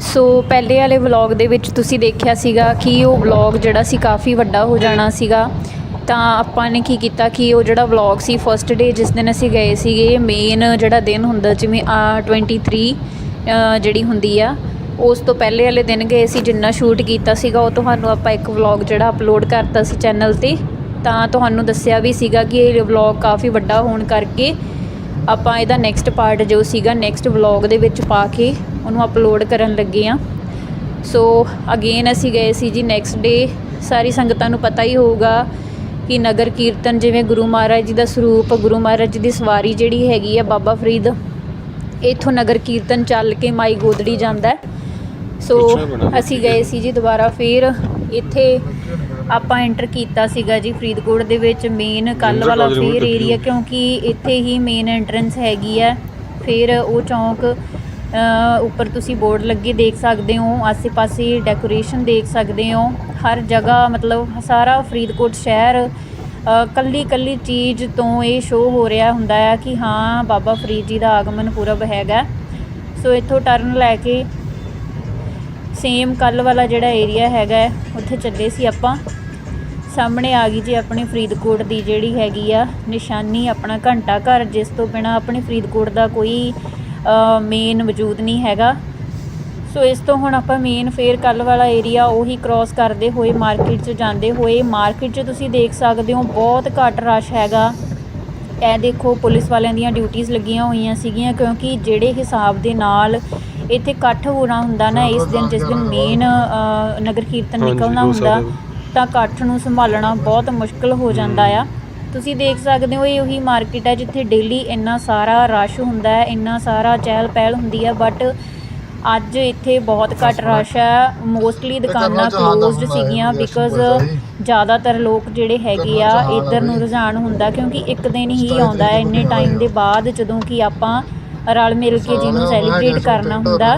ਸੋ ਪਹਿਲੇ ਵਾਲੇ ਵਲੌਗ ਦੇ ਵਿੱਚ ਤੁਸੀਂ ਦੇਖਿਆ ਸੀਗਾ ਕਿ ਉਹ ਵਲੌਗ ਜਿਹੜਾ ਸੀ ਕਾਫੀ ਵੱਡਾ ਹੋ ਜਾਣਾ ਸੀਗਾ। ਤਾਂ ਆਪਾਂ ਨੇ ਕੀ ਕੀਤਾ ਕਿ ਉਹ ਜਿਹੜਾ ਵਲੌਗ ਸੀ ਫਰਸਟ ਡੇ ਜਿਸ ਦਿਨ ਅਸੀਂ ਗਏ ਸੀਗੇ ਮੇਨ ਜਿਹੜਾ ਦਿਨ ਹੁੰਦਾ ਜਿਵੇਂ ਆ 23 ਅ, ਜਿਹੜੀ ਹੁੰਦੀ ਆ ਉਸ ਤੋਂ ਪਹਿਲੇ ਵਾਲੇ ਦਿਨ ਗਏ ਸੀ ਜਿੰਨਾ ਸ਼ੂਟ ਕੀਤਾ ਸੀਗਾ ਉਹ ਤੁਹਾਨੂੰ ਆਪਾਂ ਇੱਕ ਵਲੌਗ ਜਿਹੜਾ ਅਪਲੋਡ ਕਰਤਾ ਸੀ ਚੈਨਲ ਤੇ। ਤਾਂ ਤੁਹਾਨੂੰ ਦੱਸਿਆ ਵੀ ਸੀਗਾ ਕਿ ਇਹ ਵਲੌਗ ਕਾਫੀ ਵੱਡਾ ਹੋਣ ਕਰਕੇ ਆਪਾਂ ਇਹਦਾ ਨੈਕਸਟ ਪਾਰਟ ਜੋ ਸੀਗਾ ਨੈਕਸਟ ਵਲੌਗ ਦੇ ਵਿੱਚ ਪਾ ਕੇ ਉਹਨੂੰ ਅਪਲੋਡ ਕਰਨ ਲੱਗੇ ਆ ਸੋ ਅਗੇਨ ਅਸੀਂ ਗਏ ਸੀ ਜੀ ਨੈਕਸਟ ਡੇ ਸਾਰੀ ਸੰਗਤਾਂ ਨੂੰ ਪਤਾ ਹੀ ਹੋਊਗਾ ਕਿ ਨਗਰ ਕੀਰਤਨ ਜਿਵੇਂ ਗੁਰੂ ਮਹਾਰਾਜ ਜੀ ਦਾ ਸਰੂਪ ਗੁਰੂ ਮਹਾਰਾਜ ਜੀ ਦੀ ਸਵਾਰੀ ਜਿਹੜੀ ਹੈਗੀ ਆ ਬਾਬਾ ਫਰੀਦ ਇੱਥੋਂ ਨਗਰ ਕੀਰਤਨ ਚੱਲ ਕੇ ਮਾਈ ਗੋਦੜੀ ਜਾਂਦਾ ਹੈ। ਸੋ ਅਸੀਂ ਗਏ ਸੀ ਜੀ ਦੁਬਾਰਾ ਫੇਰ। ਇੱਥੇ ਆਪਾਂ ਐਂਟਰ ਕੀਤਾ ਸੀਗਾ ਜੀ ਫਰੀਦਕੋਟ ਦੇ ਵਿੱਚ ਮੇਨ ਕੱਲ ਵਾਲਾ ਫੇਰ ਏਰੀਆ ਕਿਉਂਕਿ ਇੱਥੇ ਹੀ ਮੇਨ ਐਂਟਰੈਂਸ ਹੈਗੀ ਹੈ। ਫਿਰ ਉਹ ਚੌਂਕ ਉੱਪਰ ਤੁਸੀਂ ਬੋਰਡ ਲੱਗੇ ਦੇਖ ਸਕਦੇ ਹੋ ਆਸੇ-ਪਾਸੇ ਡੈਕੋਰੇਸ਼ਨ ਦੇਖ ਸਕਦੇ ਹੋ। ਹਰ ਜਗ੍ਹਾ ਮਤਲਬ ਸਾਰਾ ਫਰੀਦਕੋਟ ਸ਼ਹਿਰ ਅ, ਕੱਲੀ ਕੱਲੀ ਚੀਜ਼ ਤੋਂ ਇਹ ਸ਼ੋਅ ਹੋ ਰਿਹਾ ਹੁੰਦਾ ਹੈ ਕਿ ਹਾਂ ਬਾਬਾ ਫਰੀਦ ਜੀ ਦਾ ਆਗਮਨ ਪੁਰਬ ਹੈਗਾ। ਸੋ ਇੱਥੋਂ ਟਰਨ ਲੈ ਕੇ ਸੇਮ ਕੱਲ ਵਾਲਾ ਜਿਹੜਾ ਏਰੀਆ ਹੈਗਾ ਉੱਥੇ ਚੱਲੇ ਸੀ ਆਪਾਂ। ਸਾਹਮਣੇ ਆ ਗਈ ਜੀ ਆਪਣੇ ਫਰੀਦਕੋਟ ਦੀ ਜਿਹੜੀ ਹੈਗੀ ਆ ਨਿਸ਼ਾਨੀ ਆਪਣਾ ਘੰਟਾ ਘਰ ਜਿਸ ਤੋਂ ਬਿਨਾ ਆਪਣੇ ਫਰੀਦਕੋਟ ਦਾ ਕੋਈ ਮੇਨ ਵਜੂਦ ਨਹੀਂ ਹੈਗਾ। ਸੋ ਇਸ ਤੋਂ ਹੁਣ ਆਪਾਂ ਮੇਨ ਫੇਰ ਕੱਲ ਵਾਲਾ ਏਰੀਆ ਉਹੀ ਕ੍ਰਾਸ ਕਰਦੇ ਹੋਏ ਮਾਰਕੀਟ 'ਚ ਜਾਂਦੇ ਹੋਏ। ਮਾਰਕੀਟ 'ਚ ਤੁਸੀਂ ਦੇਖ ਸਕਦੇ ਹੋ ਬਹੁਤ ਘੱਟ ਰਸ਼ ਹੈਗਾ। ਇਹ ਦੇਖੋ ਪੁਲਿਸ ਵਾਲਿਆਂ ਦੀਆਂ ਡਿਊਟੀਆਂ ਲੱਗੀਆਂ ਹੋਈਆਂ ਸੀਗੀਆਂ ਕਿਉਂਕਿ ਜਿਹੜੇ ਹਿਸਾਬ ਦੇ ਨਾਲ ਇੱਥੇ ਇਕੱਠ ਹੋਣਾ ਹੁੰਦਾ ਨਾ ਇਸ ਦਿਨ ਜਿਸ ਦਿਨ ਮੇਨ ਨਗਰ ਕੀਰਤਨ ਨਿਕਲਣਾ ਹੁੰਦਾ। ਤਾਂ ਇਕੱਠ ਨੂੰ ਸੰਭਾਲਣਾ ਬਹੁਤ ਮੁਸ਼ਕਲ ਹੋ ਜਾਂਦਾ ਆ। ਤੁਸੀਂ ਦੇਖ ਸਕਦੇ ਹੋ ਇਹ ਉਹੀ ਮਾਰਕੀਟ ਹੈ ਜਿੱਥੇ ਡੇਲੀ ਇੰਨਾ ਸਾਰਾ ਰਸ਼ ਹੁੰਦਾ ਹੈ ਇੰਨਾ ਸਾਰਾ ਚਹਿਲ ਪਹਿਲ ਹੁੰਦੀ ਹੈ ਬਟ ਅੱਜ ਇੱਥੇ ਬਹੁਤ ਘੱਟ ਰਸ਼ ਹੈ ਮੋਸਟਲੀ ਦੁਕਾਨਾਂ ਕਲੋਜ਼ਡ ਸੀਗੀਆਂ ਬਿਕਾਜ਼ ਜ਼ਿਆਦਾਤਰ ਲੋਕ ਜਿਹੜੇ ਹੈਗੇ ਆ ਇੱਧਰ ਨੂੰ ਰੁਝਾਨ ਹੁੰਦਾ ਕਿਉਂਕਿ ਇੱਕ ਦਿਨ ਹੀ ਆਉਂਦਾ ਹੈ ਇੰਨੇ ਟਾਈਮ ਦੇ ਬਾਅਦ ਜਦੋਂ ਕਿ ਆਪਾਂ ਰਲ ਮਿਲ ਕੇ ਜਿਹਨੂੰ ਸੈਲੀਬ੍ਰੇਟ ਕਰਨਾ ਹੁੰਦਾ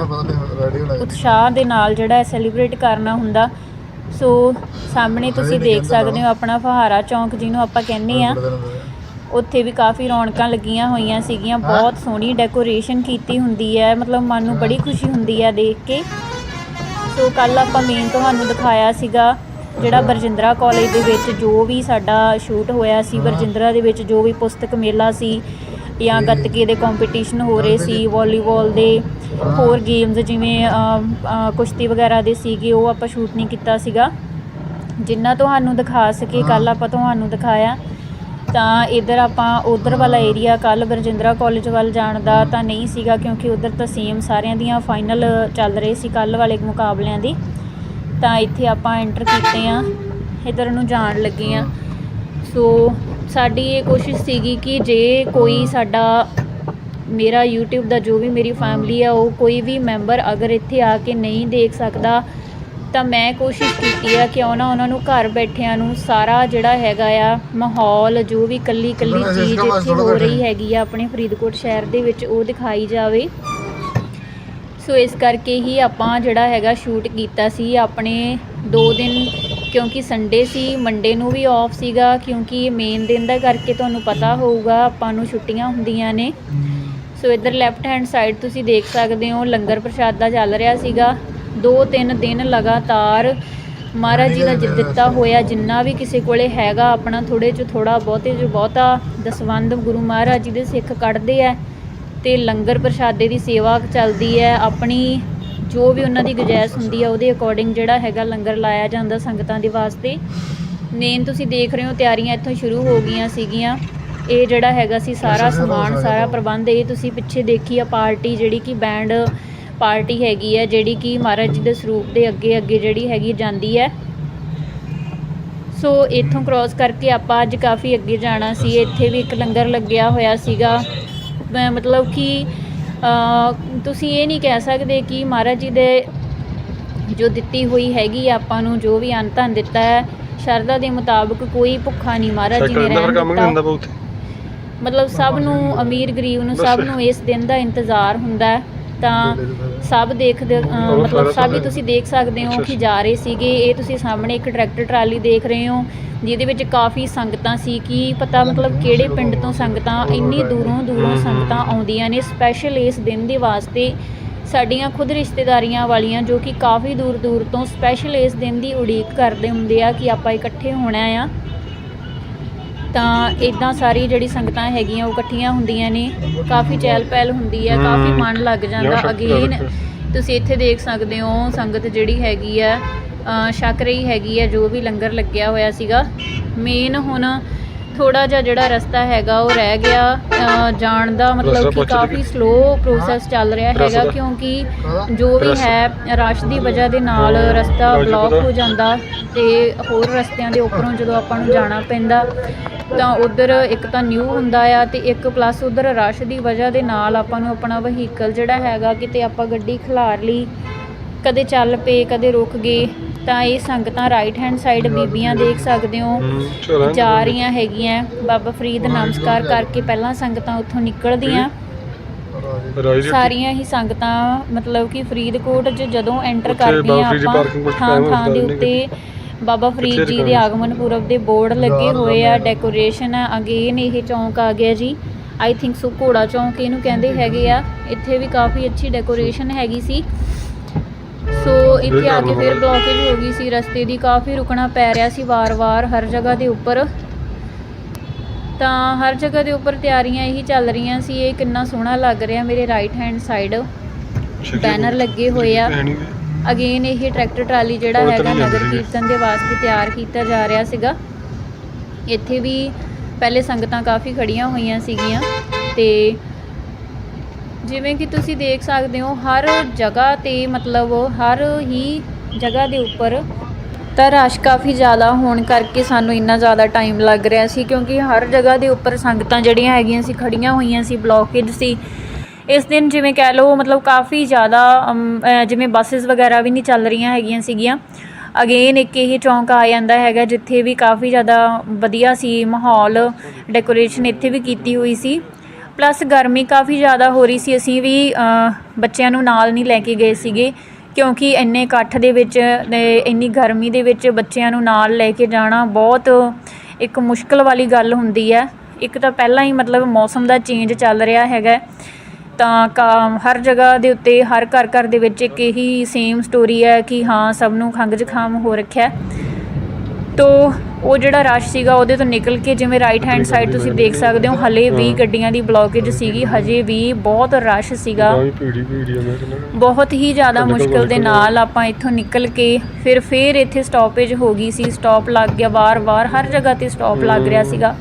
ਉਤਸ਼ਾਹ ਦੇ ਨਾਲ ਜਿਹੜਾ ਸੈਲੀਬ੍ਰੇਟ ਕਰਨਾ ਹੁੰਦਾ ਸੋ ਸਾਹਮਣੇ ਤੁਸੀਂ ਦੇਖ ਸਕਦੇ ਹੋ ਆਪਣਾ ਫਹਾਰਾ ਚੌਂਕ ਜਿਹਨੂੰ ਆਪਾਂ ਕਹਿੰਦੇ ਆ। ਉੱਥੇ ਵੀ ਕਾਫੀ ਰੌਣਕਾਂ ਲੱਗੀਆਂ ਹੋਈਆਂ ਸੀਗੀਆਂ। ਬਹੁਤ ਸੋਹਣੀ ਡੈਕੋਰੇਸ਼ਨ ਕੀਤੀ ਹੁੰਦੀ ਹੈ। ਮਤਲਬ ਮਨ ਨੂੰ ਬੜੀ ਖੁਸ਼ੀ ਹੁੰਦੀ ਹੈ ਦੇਖ ਕੇ। ਸੋ ਕੱਲ ਆਪਾਂ ਮੇਨ ਤੁਹਾਨੂੰ ਦਿਖਾਇਆ ਸੀਗਾ ਜਿਹੜਾ ਬਰਜਿੰਦਰਾ ਕਾਲਜ ਦੇ ਵਿੱਚ ਜੋ ਵੀ ਸਾਡਾ ਸ਼ੂਟ ਹੋਇਆ ਸੀ ਬਰਜਿੰਦਰਾ ਦੇ ਵਿੱਚ ਜੋ ਵੀ ਪੁਸਤਕ ਮੇਲਾ ਸੀ ਜਾਂ ਗੱਤਕੇ ਦੇ ਕੰਪੀਟੀਸ਼ਨ ਹੋ ਰਹੇ ਸੀ ਵਾਲੀਬਾਲ ਦੇ ਹੋਰ ਗੇਮਸ ਜਿਵੇਂ ਕੁਸ਼ਤੀ ਵਗੈਰਾ ਦੇ ਸੀਗੇ ਉਹ ਆਪਾਂ ਸ਼ੂਟ ਨਹੀਂ ਕੀਤਾ ਸੀਗਾ। ਜਿੰਨਾ ਤੁਹਾਨੂੰ ਦਿਖਾ ਸਕੇ ਕੱਲ ਆਪਾਂ ਤੁਹਾਨੂੰ ਦਿਖਾਇਆ। ਤਾਂ ਇਧਰ ਆਪਾਂ ਉਧਰ ਵਾਲਾ ਏਰੀਆ ਕੱਲ ਬਰਜਿੰਦਰਾ ਕਾਲਜ ਵੱਲ ਜਾਣ ਦਾ ਤਾਂ ਨਹੀਂ ਸੀਗਾ ਕਿਉਂਕਿ ਉਧਰ ਤਾਂ ਸੇਮ ਸਾਰਿਆਂ ਦੀਆਂ ਫਾਈਨਲ ਚੱਲ ਰਹੇ ਸੀ ਕੱਲ ਵਾਲੇ ਮੁਕਾਬਲਿਆਂ ਦੀ। ਤਾਂ ਇੱਥੇ ਆਪਾਂ ਐਂਟਰ ਕੀਤੇ ਆ ਇਧਰ ਨੂੰ ਜਾਣ ਲੱਗੇ ਆ ਸੋ ਸਾਡੀ ਇਹ ਕੋਸ਼ਿਸ਼ ਸੀਗੀ ਕਿ ਜੇ ਕੋਈ ਸਾਡਾ ਮੇਰਾ YouTube ਦਾ ਜੋ ਵੀ ਮੇਰੀ ਫੈਮਿਲੀ ਆ ਉਹ ਕੋਈ ਵੀ ਮੈਂਬਰ ਅਗਰ ਇੱਥੇ ਆ ਕੇ ਨਹੀਂ ਦੇਖ ਸਕਦਾ ਤਾਂ ਮੈਂ ਕੋਸ਼ਿਸ਼ ਕੀਤੀ ਆ ਕਿ ਉਹਨਾਂ ਉਹਨਾਂ ਨੂੰ ਘਰ ਬੈਠਿਆਂ ਨੂੰ ਸਾਰਾ ਜਿਹੜਾ ਹੈਗਾ ਆ ਮਾਹੌਲ ਜੋ ਵੀ ਕੱਲੀ ਕੱਲੀ ਚੀਜ਼ ਇੱਥੇ ਹੋ ਰਹੀ ਹੈਗੀ ਆ ਆਪਣੇ ਫਰੀਦਕੋਟ ਸ਼ਹਿਰ ਦੇ ਵਿੱਚ ਉਹ ਦਿਖਾਈ ਜਾਵੇ। ਸੋ ਇਸ ਕਰਕੇ ਹੀ ਆਪਾਂ ਜਿਹੜਾ ਹੈਗਾ ਸ਼ੂਟ ਕੀਤਾ ਸੀ, ਆਪਣੇ 2 ਦਿਨ, ਕਿਉਂਕਿ ਸੰਡੇ ਸੀ ਮੰਡੇ ਨੂੰ ਵੀ ਆਫ ਸੀਗਾ, ਕਿਉਂਕਿ ਮੇਨ ਦਿਨ ਦਾ ਕਰਕੇ ਤੁਹਾਨੂੰ ਪਤਾ ਹੋਊਗਾ, ਆਪਾਂ ਨੂੰ ਛੁੱਟੀਆਂ ਹੁੰਦੀਆਂ ਨੇ। ਸੋ ਇੱਧਰ ਲੈਫਟ ਹੈਂਡ ਸਾਈਡ ਤੁਸੀਂ ਦੇਖ ਸਕਦੇ ਹੋ, ਲੰਗਰ ਪ੍ਰਸ਼ਾਦ ਦਾ ਚੱਲ ਰਿਹਾ ਸੀਗਾ। 2-3 ਦਿਨ ਲਗਾਤਾਰ ਮਹਾਰਾਜ ਜੀ ਦਾ ਜਿ- ਦਿੱਤਾ ਹੋਇਆ, ਜਿੰਨਾ ਵੀ ਕਿਸੇ ਕੋਲੇ ਹੈਗਾ, ਆਪਣਾ ਥੋੜੇ ਚ ਥੋੜਾ ਬਹੁਤੇ ਜੋ ਬਹੁਤਾ ਦਸਵੰਦ ਗੁਰੂ ਮਹਾਰਾਜ ਜੀ ਦੇ ਸਿੱਖ ਕੱਢਦੇ ਆ। ਤੇ ਲੰਗਰ ਪ੍ਰਸ਼ਾਦੇ ਦੀ ਸੇਵਾ ਚੱਲਦੀ ਹੈ ਆਪਣੀ ਜੋ ਵੀ ਉਹਨਾਂ ਦੀ ਗੁਜਾਇਸ਼ ਹੁੰਦੀ ਹੈ ਉਹਦੇ ਅਕੋਰਡਿੰਗ ਜਿਹੜਾ ਹੈਗਾ ਲੰਗਰ ਲਾਇਆ ਜਾਂਦਾ ਸੰਗਤਾਂ ਦੇ ਵਾਸਤੇ। ਮੇਨ ਤੁਸੀਂ ਦੇਖ ਰਹੇ ਹੋ ਤਿਆਰੀਆਂ ਇੱਥੋਂ ਸ਼ੁਰੂ ਹੋ ਗਈਆਂ ਸੀਗੀਆਂ। ਇਹ ਜਿਹੜਾ ਹੈਗਾ ਸੀ ਸਾਰਾ ਸਮਾਨ ਸਾਰਾ ਪ੍ਰਬੰਧ ਇਹ ਤੁਸੀਂ ਪਿੱਛੇ ਦੇਖੀ ਆ ਪਾਰਟੀ ਜਿਹੜੀ ਕਿ ਬੈਂਡ ਪਾਰਟੀ ਹੈਗੀ ਹੈ ਜਿਹੜੀ ਕਿ ਮਹਾਰਾਜ ਜੀ ਦੇ ਸਰੂਪ ਦੇ ਅੱਗੇ ਅੱਗੇ ਜਿਹੜੀ ਹੈਗੀ ਜਾਂਦੀ ਹੈ। ਸੋ ਇੱਥੋਂ ਕ੍ਰਾਸ ਕਰਕੇ ਆਪਾਂ ਅੱਜ ਕਾਫੀ ਅੱਗੇ ਜਾਣਾ ਸੀ। ਇੱਥੇ ਵੀ ਇੱਕ ਲੰਗਰ ਲੱਗਿਆ ਹੋਇਆ ਸੀਗਾ। ਮਤਲਬ ਕਿ ਤੁਸੀਂ ਇਹ ਨਹੀਂ ਕਹਿ ਸਕਦੇ ਕਿ ਮਹਾਰਾਜ ਜੀ ਦੇ ਜੋ ਦਿੱਤੀ ਹੋਈ ਹੈਗੀ ਆਪਾਂ ਨੂੰ ਜੋ ਵੀ ਅੰਨ ਧਨ ਦਿੱਤਾ ਹੈ ਸ਼ਰਧਾ ਦੇ ਮੁਤਾਬਕ ਕੋਈ ਭੁੱਖਾ ਨਹੀਂ ਮਹਾਰਾਜ ਜੀ ਨੇ ਰਹਿਣ ਦਿੱਤਾ। ਮਤਲਬ ਸਭ ਨੂੰ ਅਮੀਰ ਗਰੀਬ ਨੂੰ ਸਭ ਨੂੰ ਇਸ ਦਿਨ ਦਾ ਇੰਤਜ਼ਾਰ ਹੁੰਦਾ ਹੈ। ਤਾਂ ਸਭ ਬਹੁਤ ਮਤਲਬ ਸਭ ਹੀ ਤੁਸੀਂ ਦੇਖ ਸਕਦੇ ਹੋ ਕਿ ਜਾ ਰਹੇ ਸੀਗੇ। ਇਹ ਤੁਸੀਂ ਸਾਹਮਣੇ ਇੱਕ ਟਰੈਕਟਰ ਟਰਾਲੀ ਦੇਖ ਰਹੇ ਹੋ ਜਿਹਦੇ ਵਿੱਚ ਕਾਫੀ ਸੰਗਤਾਂ ਸੀ ਕੀ ਪਤਾ ਮਤਲਬ ਕਿਹੜੇ ਪਿੰਡ ਤੋਂ ਸੰਗਤਾਂ ਇੰਨੀ ਦੂਰੋਂ ਦੂਰੋਂ ਸੰਗਤਾਂ ਆਉਂਦੀਆਂ ਨੇ। ਸਪੈਸ਼ਲ ਇਸ ਦਿਨ ਦੇ ਵਾਸਤੇ ਸਾਡੀਆਂ ਖੁਦ ਰਿਸ਼ਤੇਦਾਰੀਆਂ ਵਾਲੀਆਂ ਜੋ ਕਿ ਕਾਫੀ ਦੂਰ ਦੂਰ ਤੋਂ ਸਪੈਸ਼ਲ ਇਸ ਦਿਨ ਦੀ ਉਡੀਕ ਕਰਦੇ ਹੁੰਦੇ ਆ ਕਿ ਆਪਾਂ ਇਕੱਠੇ ਹੋਣਾ ਆ। ਤਾਂ ਇਦਾਂ ਸਾਰੀ ਜਿਹੜੀ ਸੰਗਤਾਂ ਹੈਗੀਆਂ ਉਹ ਇਕੱਠੀਆਂ ਹੁੰਦੀਆਂ ਨੇ। ਕਾਫੀ ਚਹਿਲ ਪਹਿਲ ਹੁੰਦੀ ਹੈ ਕਾਫੀ ਮਨ ਲੱਗ ਜਾਂਦਾ ਸ਼ੱਕ ਅਗੇਨ। ਤੁਸੀਂ ਇੱਥੇ ਦੇਖ ਸਕਦੇ ਹੋ ਸੰਗਤ ਜਿਹੜੀ ਹੈਗੀ ਆ ਛਕ ਰਹੀ ਹੈਗੀ ਆ ਜੋ ਵੀ ਲੰਗਰ ਲੱਗਿਆ ਹੋਇਆ ਸੀਗਾ। ਮੇਨ ਹੁਣ ਥੋੜਾ ਜਿਹਾ ਜਿਹੜਾ ਰਸਤਾ ਹੈਗਾ ਉਹ ਰਹਿ ਗਿਆ। ਜਾਣ ਦਾ ਮਤਲਬ ਕਿ ਕਾਫੀ। ਸਲੋ ਪ੍ਰੋਸੈਸ ਚੱਲ ਰਿਹਾ ਹੈਗਾ ਕਿਉਂਕਿ ਜੋ ਵੀ ਹੈ ਰਸ਼ ਦੀ ਵਜ੍ਹਾ ਦੇ ਨਾਲ ਰਸਤਾ ਬਲੌਕ। ਹੋ ਜਾਂਦਾ ਤੇ ਹੋਰ ਰਸਤਿਆਂ ਦੇ ਉੱਪਰੋਂ ਜਦੋਂ ਆਪਾਂ ਨੂੰ ਜਾਣਾ ਪੈਂਦਾ ਤਾਂ ਉਧਰ ਇੱਕ ਤਾਂ ਨਿਊ ਹੁੰਦਾ ਆ ਤੇ ਇੱਕ ਪਲੱਸ ਉਧਰ ਰਸ਼ ਦੀ ਵਜ੍ਹਾ ਦੇ ਨਾਲ ਆਪਾਂ ਨੂੰ ਆਪਣਾ ਵਹੀਕਲ ਜਿਹੜਾ ਹੈਗਾ ਕਿਤੇ ਆਪਾਂ ਗੱਡੀ ਖਿਲਾਰ ਲਈ ਕਦੇ ਚੱਲ ਪਏ ਕਦੇ ਰੁਕ ਗਏ ਤਾਂ ਇਹ ਸੰਗਤਾਂ ਰਾਈਟ ਹੈਂਡ ਸਾਈਡ ਬੀਬੀਆਂ ਦੇਖ ਸਕਦੇ ਹੋ। ਜਾ ਰਹੀਆਂ ਹੈਗੀਆਂ ਬਾਬਾ ਫਰੀਦ ਨਮਸਕਾਰ ਕਰਕੇ ਪਹਿਲਾਂ ਸੰਗਤਾਂ ਉੱਥੋਂ ਨਿਕਲਦੀਆਂ। ਸਾਰੀਆਂ ਹੀ ਸੰਗਤਾਂ ਮਤਲਬ ਕਿ ਫਰੀਦਕੋਟ 'ਚ ਜਦੋਂ ਐਂਟਰ ਕਰਦੀਆਂ ਆਪਾਂ ਥਾਂ ਥਾਂ ਦੇ ਉੱਤੇ ਬਾਬਾ ਫਰੀਦ ਜੀ ਦੇ? ਆਗਮਨ ਪੁਰਬ ਦੇ ਬੋਰਡ ਲੱਗੇ ਹੋਏ ਆ ਡੈਕੋਰੇਸ਼ਨ ਆ ਅਗੇਨ ਇਹ ਚੌਂਕ ਆ ਗਿਆ ਜੀ। ਆਈ ਥਿੰਕ ਸੋ ਘੋੜਾ ਚੌਂਕ ਇਹਨੂੰ ਕਹਿੰਦੇ ਹੈਗੇ ਆ। ਇੱਥੇ ਵੀ ਕਾਫੀ ਅੱਛੀ ਡੈਕੋਰੇਸ਼ਨ ਹੈਗੀ ਸੀ। ਸੋ ਇੱਥੇ ਆ ਕੇ ਫਿਰ ਬਲੌਕੇਜ ਹੋ ਗਈ ਸੀ ਰਸਤੇ ਦੀ। ਕਾਫੀ ਰੁਕਣਾ ਪੈ ਰਿਹਾ ਸੀ ਵਾਰ-ਵਾਰ ਹਰ ਜਗ੍ਹਾ ਦੇ ਉੱਪਰ। ਤਾਂ ਹਰ ਜਗ੍ਹਾ ਦੇ ਉੱਪਰ ਤਿਆਰੀਆਂ ਇਹੀ ਚੱਲ ਰਹੀਆਂ ਸੀ। ਇਹ ਕਿੰਨਾ ਸੋਹਣਾ ਲੱਗ ਰਿਹਾ ਮੇਰੇ ਰਾਈਟ ਹੈਂਡ ਸਾਈਡ ਬੈਨਰ ਲੱਗੇ ਹੋਏ ਆ। ਅਗੇਨ ਇਹ ਟਰੈਕਟਰ ਟਰਾਲੀ ਜਿਹੜਾ ਹੈਗਾ ਨਗਰ ਕੀਰਤਨ ਦੇ ਵਾਸਤੇ ਤਿਆਰ ਕੀਤਾ ਜਾ ਰਿਹਾ ਸੀਗਾ। ਇੱਥੇ ਵੀ ਪਹਿਲੇ ਸੰਗਤਾਂ ਕਾਫੀ ਖੜੀਆਂ ਹੋਈਆਂ ਸੀਗੀਆਂ ਤੇ ਜਿਵੇਂ ਕਿ ਤੁਸੀਂ ਦੇਖ ਸਕਦੇ ਹੋ ਹਰ ਜਗ੍ਹਾ ਤੇ ਮਤਲਬ ਹਰ ਹੀ ਜਗ੍ਹਾ ਦੇ ਉੱਪਰ ਤਾਂ ਰਸ਼ ਕਾਫੀ ਜ਼ਿਆਦਾ ਹੋਣ ਕਰਕੇ ਸਾਨੂੰ ਇੰਨਾ ਜ਼ਿਆਦਾ ਟਾਈਮ ਲੱਗ ਰਿਹਾ ਸੀ ਕਿਉਂਕਿ ਹਰ ਜਗ੍ਹਾ ਦੇ ਉੱਪਰ ਸੰਗਤਾਂ ਜਿਹੜੀਆਂ ਹੈਗੀਆਂ ਸੀ ਖੜੀਆਂ ਹੋਈਆਂ ਸੀ ਬਲੌਕੇਜ ਸੀ। ਇਸ ਦਿਨ ਜਿਵੇਂ ਕਹਿ ਲਓ, ਮਤਲਬ ਕਾਫੀ ਜ਼ਿਆਦਾ ਜਿਵੇਂ ਬੱਸਸ ਵਗੈਰਾ ਵੀ ਨਹੀਂ ਚੱਲ ਰਹੀਆਂ ਹੈਗੀਆਂ ਸੀਗੀਆਂ। ਅਗੇਨ ਇੱਕ ਇਹ ਚੌਂਕ ਆ ਜਾਂਦਾ ਹੈਗਾ ਜਿੱਥੇ ਵੀ ਕਾਫੀ ਜ਼ਿਆਦਾ ਵਧੀਆ ਸੀ ਮਾਹੌਲ ਡੈਕੋਰੇਸ਼ਨ ਇੱਥੇ ਵੀ ਕੀਤੀ ਹੋਈ ਸੀ। ਪਲੱਸ ਗਰਮੀ ਕਾਫੀ ਜ਼ਿਆਦਾ ਹੋ ਰਹੀ ਸੀ, ਅਸੀਂ ਵੀ ਬੱਚਿਆਂ ਨੂੰ ਨਾਲ ਨਹੀਂ ਲੈ ਕੇ ਗਏ ਸੀਗੇ। ਕਿਉਂਕਿ ਇੰਨੇ ਇਕੱਠ ਦੇ ਵਿੱਚ ਇੰਨੀ ਗਰਮੀ ਦੇ ਵਿੱਚ ਬੱਚਿਆਂ ਨੂੰ ਨਾਲ ਲੈ ਕੇ ਜਾਣਾ ਬਹੁਤ ਇੱਕ ਮੁਸ਼ਕਲ ਵਾਲੀ ਗੱਲ ਹੁੰਦੀ ਹੈ। ਇੱਕ ਤਾਂ ਪਹਿਲਾਂ ਹੀ ਮਤਲਬ ਮੌਸਮ ਦਾ ਚੇਂਜ ਚੱਲ ਰਿਹਾ ਹੈਗਾ। ਤਾਂ ਹਰ ਜਗ੍ਹਾ ਦੇ ਉੱਤੇ ਹਰ ਘਰ ਘਰ ਦੇ ਵਿੱਚ ਇੱਕ ਇਹੀ ਸੇਮ ਸਟੋਰੀ ਹੈ ਕਿ ਹਾਂ ਸਭ ਨੂੰ ਖੰਘ ਜ਼ੁਕਾਮ ਹੋ ਰੱਖਿਆ ਤੋ ਉਹ ਜਿਹੜਾ ਰਸ਼ ਸੀਗਾ ਉਹਦੇ ਤੋਂ ਨਿਕਲ ਕੇ ਜਿਵੇਂ ਰਾਈਟ ਹੈਂਡ ਸਾਈਡ ਤੁਸੀਂ ਦੇਖ ਸਕਦੇ ਹੋ ਹਲੇ ਵੀ ਗੱਡੀਆਂ ਦੀ ਬਲੌਕੇਜ ਸੀਗੀ ਹਜੇ ਵੀ ਬਹੁਤ ਰਸ਼ ਸੀਗਾ। ਬਹੁਤ ਹੀ ਜ਼ਿਆਦਾ ਮੁਸ਼ਕਲ ਦੇ ਨਾਲ ਆਪਾਂ ਇੱਥੋਂ ਨਿਕਲ ਕੇ ਫਿਰ ਫੇਰ ਇੱਥੇ ਸਟਾਪੇਜ ਹੋ ਗਈ ਸੀ। ਸਟਾਪ ਲੱਗ ਗਿਆ ਵਾਰ-ਵਾਰ ਹਰ ਜਗ੍ਹਾ ਤੇ ਸਟਾਪ ਲੱਗ ਰਿਹਾ ਸੀਗਾ।